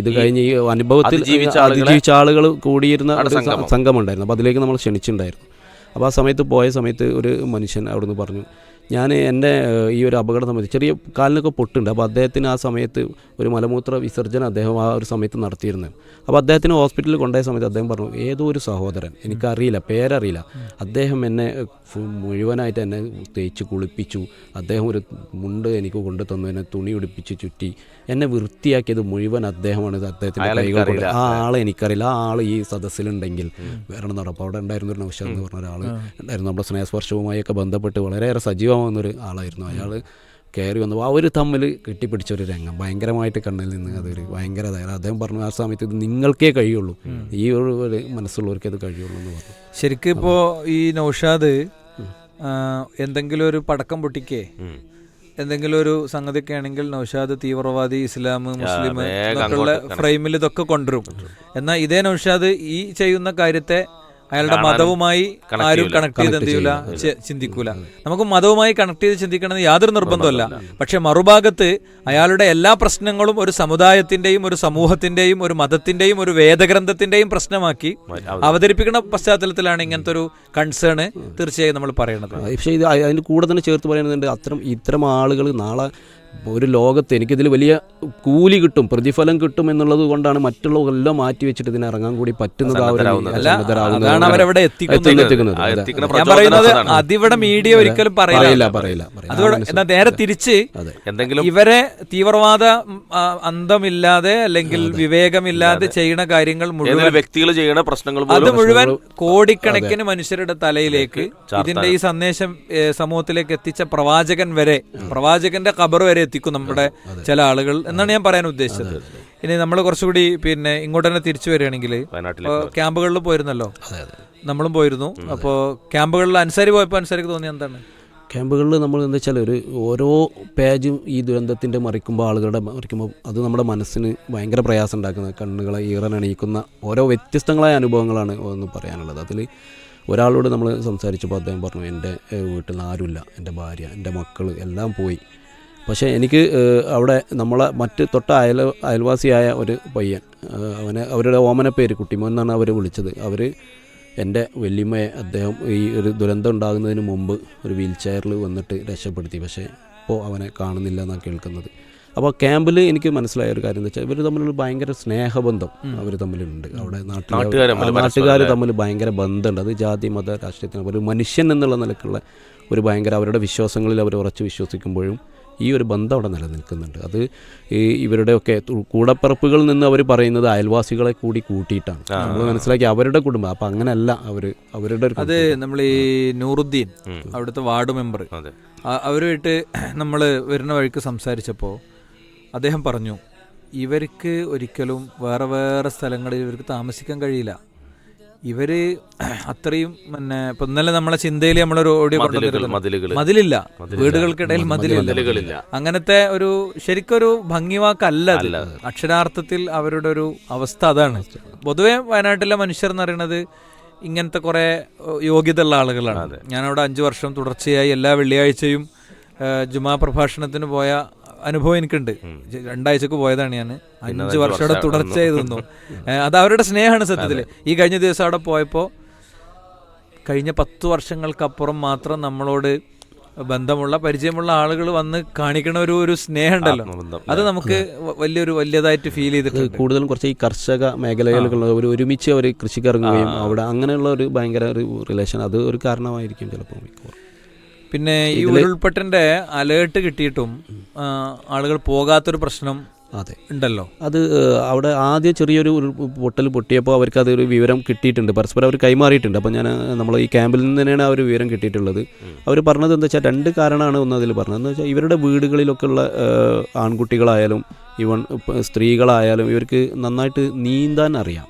ഇത് കഴിഞ്ഞ് ഈ അനുഭവത്തിൽ ജീവിച്ച അതിജീവിച്ച ആളുകൾ കൂടിയിരുന്ന സംഘമുണ്ടായിരുന്നു അപ്പോൾ അതിലേക്ക് നമ്മൾ ക്ഷണിച്ചിട്ടുണ്ടായിരുന്നു. അപ്പോൾ ആ സമയത്ത് പോയ സമയത്ത് ഒരു മനുഷ്യൻ അവിടുന്ന് പറഞ്ഞു ഞാൻ എന്റെ ഈ ഒരു അപകടം സംബന്ധിച്ച് ചെറിയ കാലിനൊക്കെ പൊട്ടുണ്ട്. അപ്പോൾ അദ്ദേഹത്തിന് ആ സമയത്ത് ഒരു മലമൂത്ര വിസർജനം അദ്ദേഹം ആ ഒരു സമയത്ത് നടത്തിയിരുന്നത് അപ്പോൾ അദ്ദേഹത്തിന് ഹോസ്പിറ്റലിൽ കൊണ്ടുപോയ സമയത്ത് അദ്ദേഹം പറഞ്ഞു ഏതോ ഒരു സഹോദരൻ എനിക്കറിയില്ല പേരറിയില്ല. അദ്ദേഹം എന്നെ മുഴുവനായിട്ട് എന്നെ തേച്ച് കുളിപ്പിച്ചു. അദ്ദേഹം ഒരു മുണ്ട് എനിക്ക് കൊണ്ടു തന്നു എന്നെ തുണി ഉടുപ്പിച്ച് ചുറ്റി. എന്നെ വൃത്തിയാക്കിയത് മുഴുവൻ അദ്ദേഹമാണ്. അദ്ദേഹത്തിന്റെ കൈകൾ കൊണ്ട്. ആ ആളെ എനിക്കറിയില്ല. ആ ആൾ ഈ സദസ്സിലുണ്ടെങ്കിൽ വേറെ നടപ്പോൾ അവിടെ ഉണ്ടായിരുന്ന ഒരു നൗഷാദ് എന്ന് പറഞ്ഞ ഒരാൾ ഉണ്ടായിരുന്നു. നമ്മുടെ സ്നേഹസ്പർശവുമായൊക്കെ ബന്ധപ്പെട്ട് വളരെയേറെ സജീവമാകുന്നൊരു ആളായിരുന്നു. അയാൾ കയറി വന്നു. അവർ തമ്മിൽ കെട്ടിപ്പിടിച്ച ഒരു രംഗം. ഭയങ്കരമായിട്ട് കണ്ണിൽ നിന്ന് അതൊരു ഭയങ്കര. അദ്ദേഹം പറഞ്ഞു ആ സമയത്ത് ഇത് നിങ്ങൾക്കേ കഴിയുള്ളൂ. ഈ ഒരു മനസ്സുള്ളവർക്ക് അത് കഴിയുള്ളൂ എന്ന് പറഞ്ഞു. ശരിക്കും ഇപ്പോൾ ഈ നൗഷാദ് എന്തെങ്കിലും ഒരു പടക്കം പൊട്ടിക്കേ. എന്തെങ്കിലും ഒരു സംഗതിയൊക്കെ ആണെങ്കിൽ നൗഷാദ് തീവ്രവാദി ഇസ്ലാം മുസ്ലിം എന്നൊക്കെയുള്ള ഫ്രെയിമിൽ ഇതൊക്കെ കൊണ്ടുവരും. എന്നാൽ ഇതേ നൗഷാദ് ഈ ചെയ്യുന്ന കാര്യത്തെ അയാളുടെ മതവുമായി ആരും കണക്ട് ചെയ്ത് എന്ത് ചെയ്യൂല. ചിന്തിക്കൂല. നമുക്ക് മതവുമായി കണക്ട് ചെയ്ത് ചിന്തിക്കണമെന്ന് യാതൊരു നിർബന്ധമല്ല. പക്ഷെ മറുഭാഗത്ത് അയാളുടെ എല്ലാ പ്രശ്നങ്ങളും ഒരു സമുദായത്തിന്റെയും ഒരു സമൂഹത്തിന്റെയും ഒരു മതത്തിന്റെയും ഒരു വേദഗ്രന്ഥത്തിന്റെയും പ്രശ്നമാക്കി അവതരിപ്പിക്കുന്ന പശ്ചാത്തലത്തിലാണ് ഇങ്ങനത്തെ ഒരു കൺസേൺ തീർച്ചയായും നമ്മൾ പറയണത്. പക്ഷേ ഇത് അതിന് കൂടെ തന്നെ ചേർത്ത് പറയുന്നുണ്ട് അത്തരം ഇത്തരം ആളുകൾ നാളെ ഒരു ലോകത്ത് എനിക്കിതിൽ വലിയ കൂലി കിട്ടും പ്രതിഫലം കിട്ടും എന്നുള്ളത് കൊണ്ടാണ് മറ്റുള്ളവരെല്ലാം മാറ്റി വെച്ചിട്ട് ഇതിന് ഇറങ്ങാൻ കൂടി പറ്റുന്നത്. അതിവിടെ മീഡിയ ഒരിക്കലും പറയില്ല. പറയില്ല എന്നാ നേരെ തിരിച്ച് എന്തെങ്കിലും ഇവരെ തീവ്രവാദ അന്തമില്ലാതെ അല്ലെങ്കിൽ വിവേകമില്ലാതെ ചെയ്യുന്ന കാര്യങ്ങൾ മുഴുവൻ വ്യക്തികൾ ചെയ്യുന്ന പ്രശ്നങ്ങൾ അത് മുഴുവൻ കോടിക്കണക്കിന് മനുഷ്യരുടെ തലയിലേക്ക് ഇതിന്റെ ഈ സന്ദേശം സമൂഹത്തിലേക്ക് എത്തിച്ച പ്രവാചകൻ വരെ പ്രവാചകന്റെ ഖബർ വരെ എത്തിക്കും നമ്മുടെ ചില ആളുകൾ എന്നാണ് ഞാൻ പറയാൻ ഉദ്ദേശിച്ചത്. ഇനി നമ്മൾ കുറച്ചുകൂടി പിന്നെ ഇങ്ങോട്ട് തന്നെ തിരിച്ചു വരികയാണെങ്കിൽ ക്യാമ്പുകളിൽ പോയിരുന്നല്ലോ? നമ്മളും പോയിരുന്നു. അപ്പോൾ ക്യാമ്പുകളിൽ അനുസരി പോയപ്പോൾ അനുസരിക്ക് തോന്നി എന്താണ്? ക്യാമ്പുകളിൽ നമ്മൾ എന്താ വെച്ചാൽ ഒരു ഓരോ പേജും ഈ ദുരന്തത്തിന്റെ മറിക്കുമ്പോൾ ആളുകളുടെ മറിക്കുമ്പോൾ അത് നമ്മുടെ മനസ്സിന് ഭയങ്കര പ്രയാസം ഉണ്ടാക്കുന്ന കണ്ണുകളെ ഈറനണിയിക്കുന്ന ഓരോ വ്യത്യസ്തങ്ങളായ അനുഭവങ്ങളാണ് ഒന്ന് പറയാനുള്ളത്. അതിൽ ഒരാളോട് നമ്മൾ സംസാരിച്ചപ്പോൾ അദ്ദേഹം പറഞ്ഞു എന്റെ വീട്ടിൽ വീട്ടിൽ ആരുമില്ല. എന്റെ ഭാര്യ എന്റെ മക്കൾ എല്ലാം പോയി. പക്ഷേ എനിക്ക് അവിടെ നമ്മളെ മറ്റ് തൊട്ട അയൽ അയൽവാസിയായ ഒരു പയ്യൻ അവന് അവരുടെ ഓമന പേര് കുട്ടിമോൻ എന്നാണ് അവർ വിളിച്ചത്. അവർ എന്റെ വല്യമ്മയെ അദ്ദേഹം ഈ ഒരു ദുരന്തം ഉണ്ടാകുന്നതിന് മുമ്പ് ഒരു വീൽ ചെയറിൽ വന്നിട്ട് രക്ഷപ്പെടുത്തി. പക്ഷേ ഇപ്പോൾ അവനെ കാണുന്നില്ല എന്നാണ് കേൾക്കുന്നത്. അപ്പോൾ ക്യാമ്പിൽ എനിക്ക് മനസ്സിലായ ഒരു കാര്യം എന്ന് വെച്ചാൽ ഇവർ തമ്മിലൊരു ഭയങ്കര സ്നേഹബന്ധം അവർ തമ്മിലുണ്ട്. അവിടെ പരസ്പരം നാട്ടുകാർ തമ്മിൽ ഭയങ്കര ബന്ധമുണ്ട്. അത് ജാതി മത രാഷ്ട്രീയത്തിന് ഒരു മനുഷ്യൻ എന്നുള്ള നിലക്കുള്ള ഒരു ഭയങ്കര അവരുടെ വിശ്വാസങ്ങളിൽ അവർ ഉറച്ചു വിശ്വസിക്കുമ്പോഴും ഈ ഒരു ബന്ധം അവിടെ നിലനിൽക്കുന്നുണ്ട്. അത് ഈ ഇവരുടെയൊക്കെ കൂടപ്പിറപ്പുകളിൽ നിന്ന് അവർ പറയുന്നത് അയൽവാസികളെ കൂടി കൂട്ടിയിട്ടാണ്. നമ്മൾ മനസ്സിലാക്കി അവരുടെ കുടുംബം. അപ്പം അങ്ങനെയല്ല അവർ അവരുടെ ഒരു അത് നമ്മൾ ഈ നൂറുദ്ദീൻ അവിടുത്തെ വാർഡ് മെമ്പർ അതെ. അവരുമായിട്ട് നമ്മൾ വരുന്ന വഴിക്ക് സംസാരിച്ചപ്പോൾ അദ്ദേഹം പറഞ്ഞു ഇവർക്ക് ഒരിക്കലും വേറെ വേറെ സ്ഥലങ്ങളിൽ ഇവർക്ക് താമസിക്കാൻ കഴിയില്ല. ഇവർ അത്രയും പിന്നെ ഇപ്പൊ ഇന്നലെ നമ്മളെ ചിന്തയിൽ നമ്മളൊരു ഓഡിയോ മതിലില്ല. വീടുകൾക്കിടയിൽ മതിലില്ല. അങ്ങനത്തെ ഒരു ശരിക്കൊരു ഭംഗിവാക്കല്ല അക്ഷരാർത്ഥത്തിൽ അവരുടെ ഒരു അവസ്ഥ അതാണ്. പൊതുവെ വയനാട്ടിലെ മനുഷ്യർ എന്ന് പറയുന്നത് ഇങ്ങനത്തെ കുറെ യോഗ്യത യോഗ്യതയുള്ള ആളുകളാണ്. ഞാനവിടെ അഞ്ചു വർഷം തുടർച്ചയായി എല്ലാ വെള്ളിയാഴ്ചയും ജുമാ പ്രഭാഷണത്തിന് പോയ അനുഭവം എനിക്കുണ്ട്. രണ്ടാഴ്ചക്ക് പോയതാണ് ഞാൻ അഞ്ച് വർഷം അവിടെ തുടർച്ചയായി തന്നു അത് അവരുടെ സ്നേഹമാണ് സത്യത്തിൽ ഈ കഴിഞ്ഞ ദിവസം അവിടെ പോയപ്പോൾ കഴിഞ്ഞ പത്ത് വർഷങ്ങൾക്കപ്പുറം മാത്രം നമ്മളോട് ബന്ധമുള്ള പരിചയമുള്ള ആളുകൾ വന്ന് കാണിക്കണ ഒരു ഒരു സ്നേഹം ഉണ്ടല്ലോ അത് നമുക്ക് വലിയൊരു വലിയതായിട്ട് ഫീൽ ചെയ്തിട്ടുണ്ട്. കൂടുതലും കുറച്ച് ഈ കർഷക മേഖലകളിലുള്ള ഒരു ഒരുമിച്ച് അവർ കൃഷിക്ക് ഇറങ്ങുകയും അവിടെ അങ്ങനെയുള്ള ഒരു ഭയങ്കര ഒരു റിലേഷൻ അത് ഒരു കാരണമായിരിക്കും ചിലപ്പോൾ മിക്കവാറും. പിന്നെ ഈ ഉരുൾപൊട്ടന്റെ അലേർട്ട് കിട്ടിയിട്ടും ആളുകൾ പോകാത്തൊരു പ്രശ്നം അതെ. ഉണ്ടല്ലോ? അത് അവിടെ ആദ്യം ചെറിയൊരു പൊട്ടൽ പൊട്ടിയപ്പോൾ അവർക്ക് അതൊരു വിവരം കിട്ടിയിട്ടുണ്ട്. പരസ്പരം അവർ കൈമാറിയിട്ടുണ്ട്. അപ്പോൾ ഞാൻ നമ്മൾ ഈ ക്യാമ്പിൽ നിന്ന് തന്നെയാണ് ആ ഒരു വിവരം കിട്ടിയിട്ടുള്ളത്. അവർ പറഞ്ഞത് എന്താ വെച്ചാൽ രണ്ട് കാരണമാണ് ഒന്ന് അതിൽ പറഞ്ഞത്. എന്ന് വെച്ചാൽ ഇവരുടെ വീടുകളിലൊക്കെ ഉള്ള ആൺകുട്ടികളായാലും ഇവൺ സ്ത്രീകളായാലും ഇവർക്ക് നന്നായിട്ട് നീന്താൻ അറിയാം.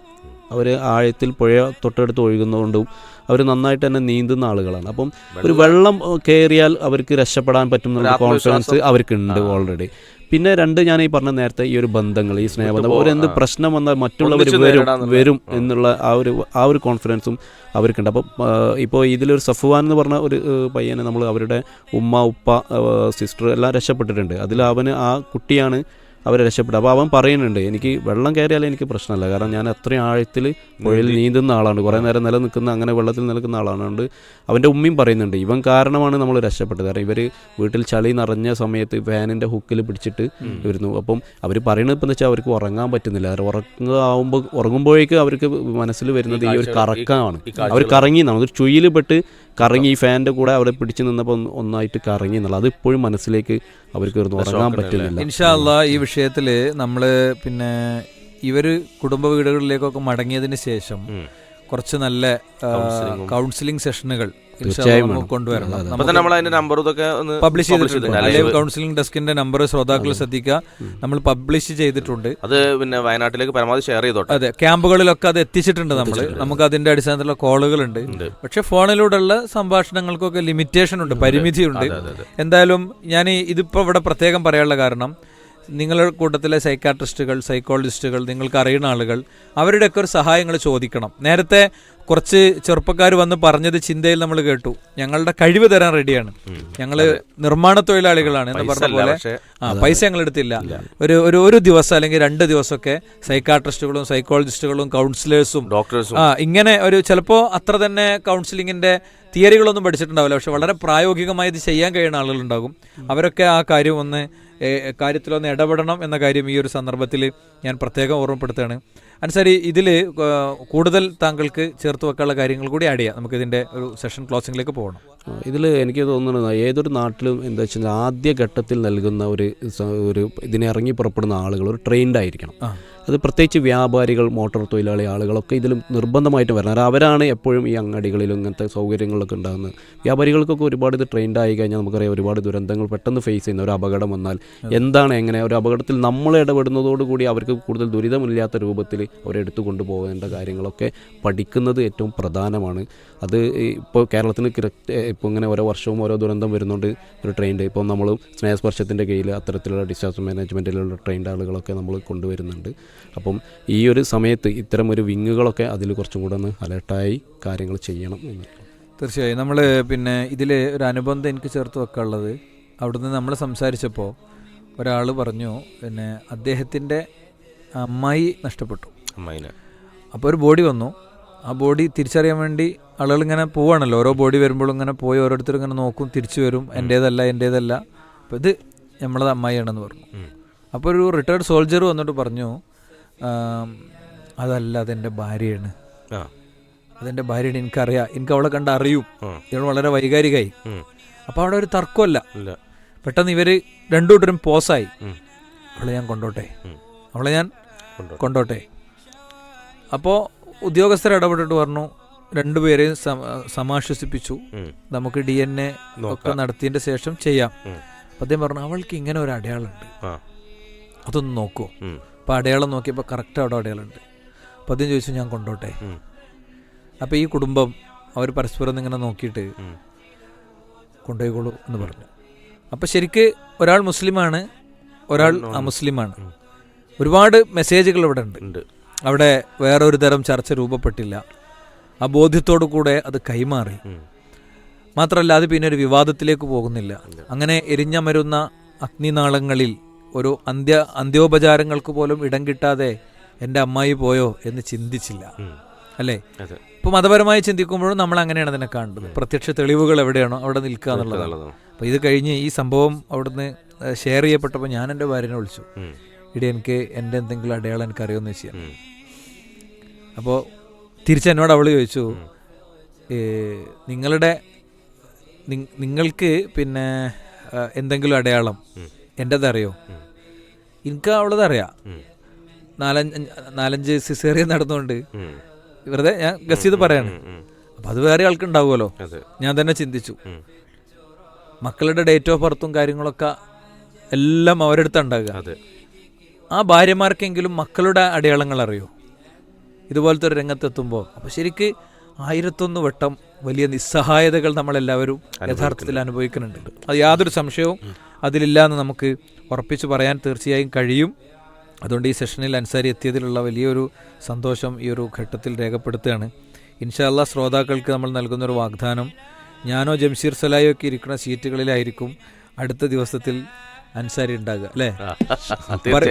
അവർ ആഴത്തിൽ പുഴ തൊട്ടടുത്ത് ഒഴുകുന്നതുകൊണ്ടും അവർ നന്നായിട്ട് തന്നെ നീന്തുന്ന ആളുകളാണ്. അപ്പം ഒരു വെള്ളം. കയറിയാൽ അവർക്ക് രക്ഷപ്പെടാൻ പറ്റും എന്നുള്ള കോൺഫിഡൻസ് അവർക്കുണ്ട് ഓൾറെഡി പിന്നെ രണ്ട് ഞാൻ ഈ പറഞ്ഞ നേരത്തെ ഈ ഒരു ബന്ധങ്ങൾ ഈ സ്നേഹബന്ധം അവരെന്ത് ഒരു എന്ത് പ്രശ്നം വന്നാൽ മറ്റുള്ളവർ വരും വരും എന്നുള്ള ആ ഒരു ആ ഒരു കോൺഫിഡൻസും അവർക്കുണ്ട്. അപ്പോൾ ഇപ്പോൾ ഇതിലൊരു സഫുവാൻ എന്ന് പറഞ്ഞ ഒരു പയ്യനെ നമ്മൾ അവരുടെ ഉമ്മ ഉപ്പ സിസ്റ്റർ എല്ലാം രക്ഷപ്പെട്ടിട്ടുണ്ട്. അതിൽ അവന് ആ കുട്ടിയാണ് അവരെ രക്ഷപ്പെടും അപ്പോൾ അവൻ പറയുന്നുണ്ട് എനിക്ക് വെള്ളം കയറിയാലേ എനിക്ക് പ്രശ്നമല്ല. കാരണം ഞാൻ അത്രയും ആഴത്തിൽ പുഴയിൽ നീന്തുന്ന ആളാണ്. കുറേ നേരം നിലനിൽക്കുന്ന അങ്ങനെ വെള്ളത്തിൽ നിൽക്കുന്ന ആളാണ്. അതുകൊണ്ട് അവന്റെ ഉമ്മയും പറയുന്നുണ്ട് ഇവൻ കാരണമാണ് നമ്മൾ രക്ഷപ്പെട്ടത്. കാരണം ഇവർ വീട്ടിൽ ചളി നിറഞ്ഞ സമയത്ത് ഫാനിന്റെ ഹുക്കിൽ പിടിച്ചിട്ട് വരുന്നു. അപ്പം അവർ പറയുന്നത് ഇപ്പം വെച്ചാൽ അവർക്ക് ഉറങ്ങാൻ പറ്റുന്നില്ല. അവർ ഉറങ്ങുക ആവുമ്പോൾ ഉറങ്ങുമ്പോഴേക്ക് അവർക്ക് മനസ്സിൽ വരുന്നത് ഈ ഒരു കറക്കമാണ്. അവർ കറങ്ങി നമുക്ക് ഒരു ചുയിൽ പെട്ട് കറങ്ങി ഈ ഫാനിന്റെ കൂടെ അവിടെ പിടിച്ചു നിന്നപ്പോൾ ഒന്നായിട്ട് കറങ്ങി എന്നുള്ളത് അത് ഇപ്പോഴും മനസ്സിലേക്ക് അവർക്ക് ഉറങ്ങാൻ പറ്റുന്നില്ല. ഇൻഷാല്ല ഈ വിഷയത്തിൽ നമ്മൾ പിന്നെ ഇവർ കുടുംബ വീടുകളിലേക്കൊക്കെ മടങ്ങിയതിന് ശേഷം കുറച്ച് നല്ല കൗൺസിലിംഗ് സെഷനുകൾ തീർച്ചയായും. കൊണ്ടുവരണം. നമ്മൾ അതിന്റെ നമ്പർ ഇതൊക്കെ ഒന്ന് പബ്ലിഷ് ചെയ്തിട്ടുണ്ട്. ലൈവ് കൗൺസിലിംഗ് ഡെസ്കിന്റെ നമ്പർ ശ്രോതാക്കൾ ശ്രദ്ധിക്കുക. നമ്മൾ പബ്ലിഷ് ചെയ്തിട്ടുണ്ട്. അത് പിന്നെ വയനാട്ടിലേക്ക് പരമാവധി ഷെയർ ചെയ്തോട്ടെ. അതെ ക്യാമ്പുകളിലൊക്കെ അത് എത്തിച്ചിട്ടുണ്ട് നമ്മൾ നമുക്ക് അതിന്റെ അടിസ്ഥാനത്തിലുള്ള കോളുകളുണ്ട്. ഉണ്ട്. പക്ഷെ ഫോണിലൂടെയുള്ള സംഭാഷണങ്ങൾക്കൊക്കെ ലിമിറ്റേഷൻ ഉണ്ട് പരിമിതിയുണ്ട്. എന്തായാലും ഞാൻ ഇതിപ്പോ ഇവിടെ പ്രത്യേകം പറയാനുള്ള കാരണം നിങ്ങളുടെ കൂട്ടത്തിലെ സൈക്കാട്രിസ്റ്റുകൾ സൈക്കോളജിസ്റ്റുകൾ നിങ്ങൾക്ക് അറിയുന്ന ആളുകൾ അവരുടെയൊക്കെ ഒരു സഹായങ്ങൾ ചോദിക്കണം. നേരത്തെ കുറച്ച് ചെറുപ്പക്കാർ വന്ന് പറഞ്ഞത് ചിന്തയിൽ നമ്മൾ കേട്ടു. ഞങ്ങളുടെ കഴിവ് തരാൻ റെഡിയാണ് ഞങ്ങൾ നിർമ്മാണ തൊഴിലാളികളാണ് എന്ന് പറഞ്ഞ പോലെ. ആ പൈസ ഞങ്ങൾ എടുത്തില്ല ഒരു ഒരു ഒരു ദിവസം അല്ലെങ്കിൽ രണ്ട് ദിവസമൊക്കെ സൈക്കാട്രിസ്റ്റുകളും സൈക്കോളജിസ്റ്റുകളും കൗൺസിലേഴ്സും ഡോക്ടേഴ്സും ആ ഇങ്ങനെ ഒരു ചിലപ്പോൾ അത്ര തന്നെ കൗൺസിലിങ്ങിന്റെ തിയറികളൊന്നും പഠിച്ചിട്ടുണ്ടാവില്ല. പക്ഷെ വളരെ പ്രായോഗികമായി ഇത് ചെയ്യാൻ കഴിയുന്ന ആളുകളുണ്ടാകും. അവരൊക്കെ ആ കാര്യം ഒന്ന് കാര്യത്തിലൊന്ന് ഇടപെടണം എന്ന കാര്യം ഈ ഒരു സന്ദർഭത്തിൽ ഞാൻ പ്രത്യേകം ഓർമ്മപ്പെടുത്തുകയാണ്. അനുസരി ഇതിൽ കൂടുതൽ താങ്കൾക്ക് ചേർത്ത് വെക്കാനുള്ള കാര്യങ്ങൾ കൂടി ആഡ് ചെയ്യാം. നമുക്ക് ഇതിന്റെ ഒരു സെഷൻ ക്ലോസിംഗിലേക്ക് പോകണം. ഇതിൽ എനിക്ക് തോന്നുന്നത് ഏതൊരു നാട്ടിലും എന്താ വെച്ചാൽ ആദ്യ ഘട്ടത്തിൽ നൽകുന്ന ഒരു ഒരു ഇതിനെ ഇറങ്ങി പുറപ്പെടുന്ന ആളുകൾ ഒരു ട്രെയിൻഡ് ആയിരിക്കണം. അത് പ്രത്യേകിച്ച് വ്യാപാരികൾ മോട്ടോർ തൊഴിലാളി ആളുകളൊക്കെ ഇതിലും നിർബന്ധമായിട്ട് വരണം. കാരണം അവരാണ് എപ്പോഴും ഈ അങ്ങാടികളിലും ഇങ്ങനത്തെ സൗകര്യങ്ങളൊക്കെ ഉണ്ടാകുന്നത് വ്യാപാരികൾക്കൊക്കെ ഒരുപാട് ഇത് ട്രെയിൻഡ് ആയി കഴിഞ്ഞാൽ നമുക്കറിയാം ഒരുപാട് ദുരന്തങ്ങൾ പെട്ടെന്ന് ഫേസ് ചെയ്യുന്ന ഒരു അപകടം വന്നാൽ എന്താണ് എങ്ങനെ? ഒരു അപകടത്തിൽ നമ്മൾ ഇടപെടുന്നതോടുകൂടി അവർക്ക് കൂടുതൽ ദുരിതമില്ലാത്ത രൂപത്തിൽ അവരെടുത്തു കൊണ്ടുപോകേണ്ട കാര്യങ്ങളൊക്കെ പഠിക്കുന്നത് ഏറ്റവും പ്രധാനമാണ്. അത് ഇപ്പോൾ കേരളത്തിന് ഇപ്പോൾ ഇങ്ങനെ ഓരോ വർഷവും ഓരോ ദുരന്തം വരുന്നുണ്ട് ഒരു ട്രെയിൻഡ് ഇപ്പോൾ നമ്മൾ സ്നേഹസ്പർശത്തിന്റെ കീഴിൽ അത്തരത്തിലുള്ള ഡിസാസ്റ്റർ മാനേജ്മെന്റിലുള്ള ട്രെയിൻഡ് ആളുകളൊക്കെ നമ്മൾ കൊണ്ടുവരുന്നുണ്ട്. അപ്പം ഈ ഒരു സമയത്ത് ഇത്തരം ഒരു വിങ്ങുകളൊക്കെ അതിൽ കുറച്ചും കൂടെ ഒന്ന് അലേർട്ടായി കാര്യങ്ങൾ ചെയ്യണം എന്ന്. തീർച്ചയായും. നമ്മൾ പിന്നെ ഇതിൽ ഒരു അനുബന്ധം എനിക്ക് ചേർത്ത് വെക്കാനുള്ളത് അവിടുന്ന് നമ്മൾ സംസാരിച്ചപ്പോൾ ഒരാൾ പറഞ്ഞു പിന്നെ അദ്ദേഹത്തിന്റെ അമ്മായി നഷ്ടപ്പെട്ടു. അമ്മായിനെ. അപ്പോൾ ഒരു ബോഡി വന്നു. ആ ബോഡി തിരിച്ചറിയാൻ വേണ്ടി ആളുകൾ ഇങ്ങനെ പോവാണല്ലോ. ഓരോ ബോഡി വരുമ്പോഴും ഇങ്ങനെ പോയി ഓരോരുത്തരും ഇങ്ങനെ നോക്കും തിരിച്ചു വരും. എന്റേതല്ല എന്റേതല്ല അപ്പോൾ ഇത് നമ്മളത് അമ്മായിയാണെന്ന് പറഞ്ഞു. അപ്പോൾ ഒരു റിട്ടയർഡ് സോൾജർ വന്നിട്ട് പറഞ്ഞു അതല്ല അതെന്റെ ഭാര്യയാണ്. അതെന്റെ ഭാര്യയാണ്. എനിക്കറിയാം. എനിക്ക് അവളെ കണ്ട് അറിയും. ഇവൾ വളരെ വൈകാരികമായി അപ്പൊ അപ്പോൾ അവിടെ ഒരു തർക്കമല്ല പെട്ടെന്ന് ഇവർ രണ്ടുകൂട്ടരും പോസായി. അവളെ ഞാൻ കൊണ്ടോട്ടെ? അവളെ ഞാൻ. കൊണ്ടോട്ടെ. അപ്പോൾ ഉദ്യോഗസ്ഥർ ഇടപെട്ടിട്ട് പറഞ്ഞു രണ്ടുപേരെയും സമ- സമാശ്വസിപ്പിച്ചു. നമുക്ക് ഡി എൻ എ ഒക്കെ നടത്തിയതിന്റെ ശേഷം ചെയ്യാം. അദ്ദേഹം പറഞ്ഞു അവൾക്ക് ഇങ്ങനെ ഒരു അടയാളമുണ്ട്. ആ. അതൊന്ന് നോക്കൂ. അപ്പോൾ അടയാളം നോക്കിയപ്പോൾ കറക്റ്റ് അവിടെ അടയാളമുണ്ട് അപ്പോൾ അദ്ദേഹം ചോദിച്ചു ഞാൻ കൊണ്ടോട്ടെ. അപ്പോൾ ഈ കുടുംബം അവർ പരസ്പരം ഇങ്ങനെ നോക്കിയിട്ട്. കൊണ്ടുപോയിക്കോളൂ എന്ന് പറഞ്ഞു. അപ്പോൾ ശരിക്ക് ഒരാൾ മുസ്ലിമാണ് ഒരാൾ അമുസ്ലിമാണ്. ഒരുപാട് മെസ്സേജുകൾ ഇവിടെ ഉണ്ട്. അവിടെ വേറൊരു തരം ചർച്ച രൂപപ്പെട്ടില്ല. ആ ബോധ്യത്തോടു കൂടെ അത് കൈമാറി. മാത്രല്ല മാത്രമല്ല അത് പിന്നെ ഒരു വിവാദത്തിലേക്ക് പോകുന്നില്ല. അങ്ങനെ എരിഞ്ഞമരുന്ന അഗ്നിനാളങ്ങളിൽ ഒരു അന്ത്യ അന്ത്യോപചാരങ്ങൾക്ക് പോലും ഇടം കിട്ടാതെ എന്റെ അമ്മായി പോയോ എന്ന് ചിന്തിച്ചില്ല. അല്ലേ? ഇപ്പൊ ഇപ്പോൾ മതപരമായി ചിന്തിക്കുമ്പോഴും നമ്മൾ അങ്ങനെയാണ് അതിനെ കാണുന്നത്. പ്രത്യക്ഷ തെളിവുകൾ എവിടെയാണോ അവിടെ നിൽക്കുക എന്നുള്ളതാണ്. അപ്പൊ അപ്പോൾ ഇത് കഴിഞ്ഞ് ഈ സംഭവം അവിടുന്ന് ഷെയർ ചെയ്യപ്പെട്ടപ്പോൾ ഞാൻ എന്റെ ഭാര്യനെ വിളിച്ചു. ഇടി എനിക്ക് എന്റെ എന്തെങ്കിലും അടയാളം എനിക്ക് അറിയുമെന്ന് വെച്ചാൽ അപ്പോൾ തിരിച്ച് എന്നോട് അവൾ ചോദിച്ചു നിങ്ങളുടെ നിങ്ങൾക്ക് പിന്നെ എന്തെങ്കിലും അടയാളം. എന്റെതറിയോ അറിയോ എനിക്ക് അവളതറിയാം അറിയാ നാലഞ്ച് നാലഞ്ച് സിസേറിയ നടന്നുകൊണ്ട്. വെറുതെ ഞാൻ ഗസ് ചെയ്ത് പറയാണ്. അപ്പം അത് വേറെ ആൾക്കുണ്ടാവുമല്ലോ. ഞാൻ തന്നെ ചിന്തിച്ചു. മക്കളുടെ ഡേറ്റ് ഓഫ് ബർത്തും കാര്യങ്ങളൊക്കെ എല്ലാം അവരെടുത്ത് ഉണ്ടാകുക അതെ. ആ ഭാര്യമാർക്കെങ്കിലും മക്കളുടെ അടയാളങ്ങൾ അറിയോ? ഇതുപോലത്തെ ഒരു രംഗത്തെത്തുമ്പോൾ. അപ്പോൾ ശരിക്ക് ആയിരത്തൊന്ന് വട്ടം വലിയ നിസ്സഹായതകൾ നമ്മളെല്ലാവരും യഥാർത്ഥത്തിൽ അനുഭവിക്കുന്നുണ്ട്. അത് യാതൊരു സംശയവും അതിലില്ല എന്ന് നമുക്ക് ഉറപ്പിച്ച് പറയാൻ തീർച്ചയായും കഴിയും. അതുകൊണ്ട് ഈ സെഷനിൽ അൻസാരി എത്തിയതിലുള്ള വലിയൊരു സന്തോഷം ഈ ഒരു ഘട്ടത്തിൽ രേഖപ്പെടുത്തുകയാണ്. ഇൻഷാല്ല ശ്രോതാക്കൾക്ക് നമ്മൾ നൽകുന്നൊരു വാഗ്ദാനം ഞാനോ ജംഷീർ സലായോ ഒക്കെ ഇരിക്കുന്ന സീറ്റുകളിലായിരിക്കും അടുത്ത ദിവസത്തിൽ അൻസാരി ഉണ്ടാകുക അല്ലേ?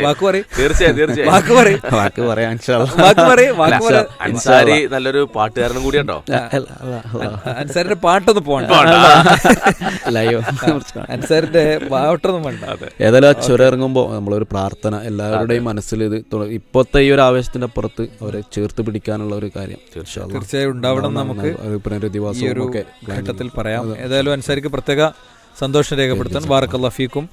വാക്ക് പറയും തീർച്ചയായും തീർച്ചയായും. വാക്ക് പറയും. *laughs* വാക്ക് പറയാൻ വാക്ക് പറയും വാക്ക് പറയും. അൻസാരി നല്ലൊരു പാട്ടുകാരനും കൂടി ഉണ്ടോ? അൻസാരിന്റെ പാട്ടൊന്നും പോകണ്ട ലൈവ് *laughs* അൻസാരിന്റെ പാട്ടൊന്നും വേണ്ട. ഏതായാലും ആ ചുരം ഇറങ്ങുമ്പോൾ നമ്മളൊരു പ്രാർത്ഥന എല്ലാവരുടെയും മനസ്സിൽ ഇത് ഇപ്പോഴത്തെ ഈ ഒരു ആവേശത്തിന്റെ അപ്പുറത്ത് അവരെ ചേർത്ത് പിടിക്കാനുള്ള ഒരു കാര്യം. തീർച്ചയായും. ഉണ്ടാവണം നമുക്ക്. ഘട്ടത്തിൽ പറയാം. ഏതായാലും അൻസാരിക്ക് പ്രത്യേക സന്തോഷം രേഖപ്പെടുത്താൻ ബാറക്കല്ലാ ഫീക്കും.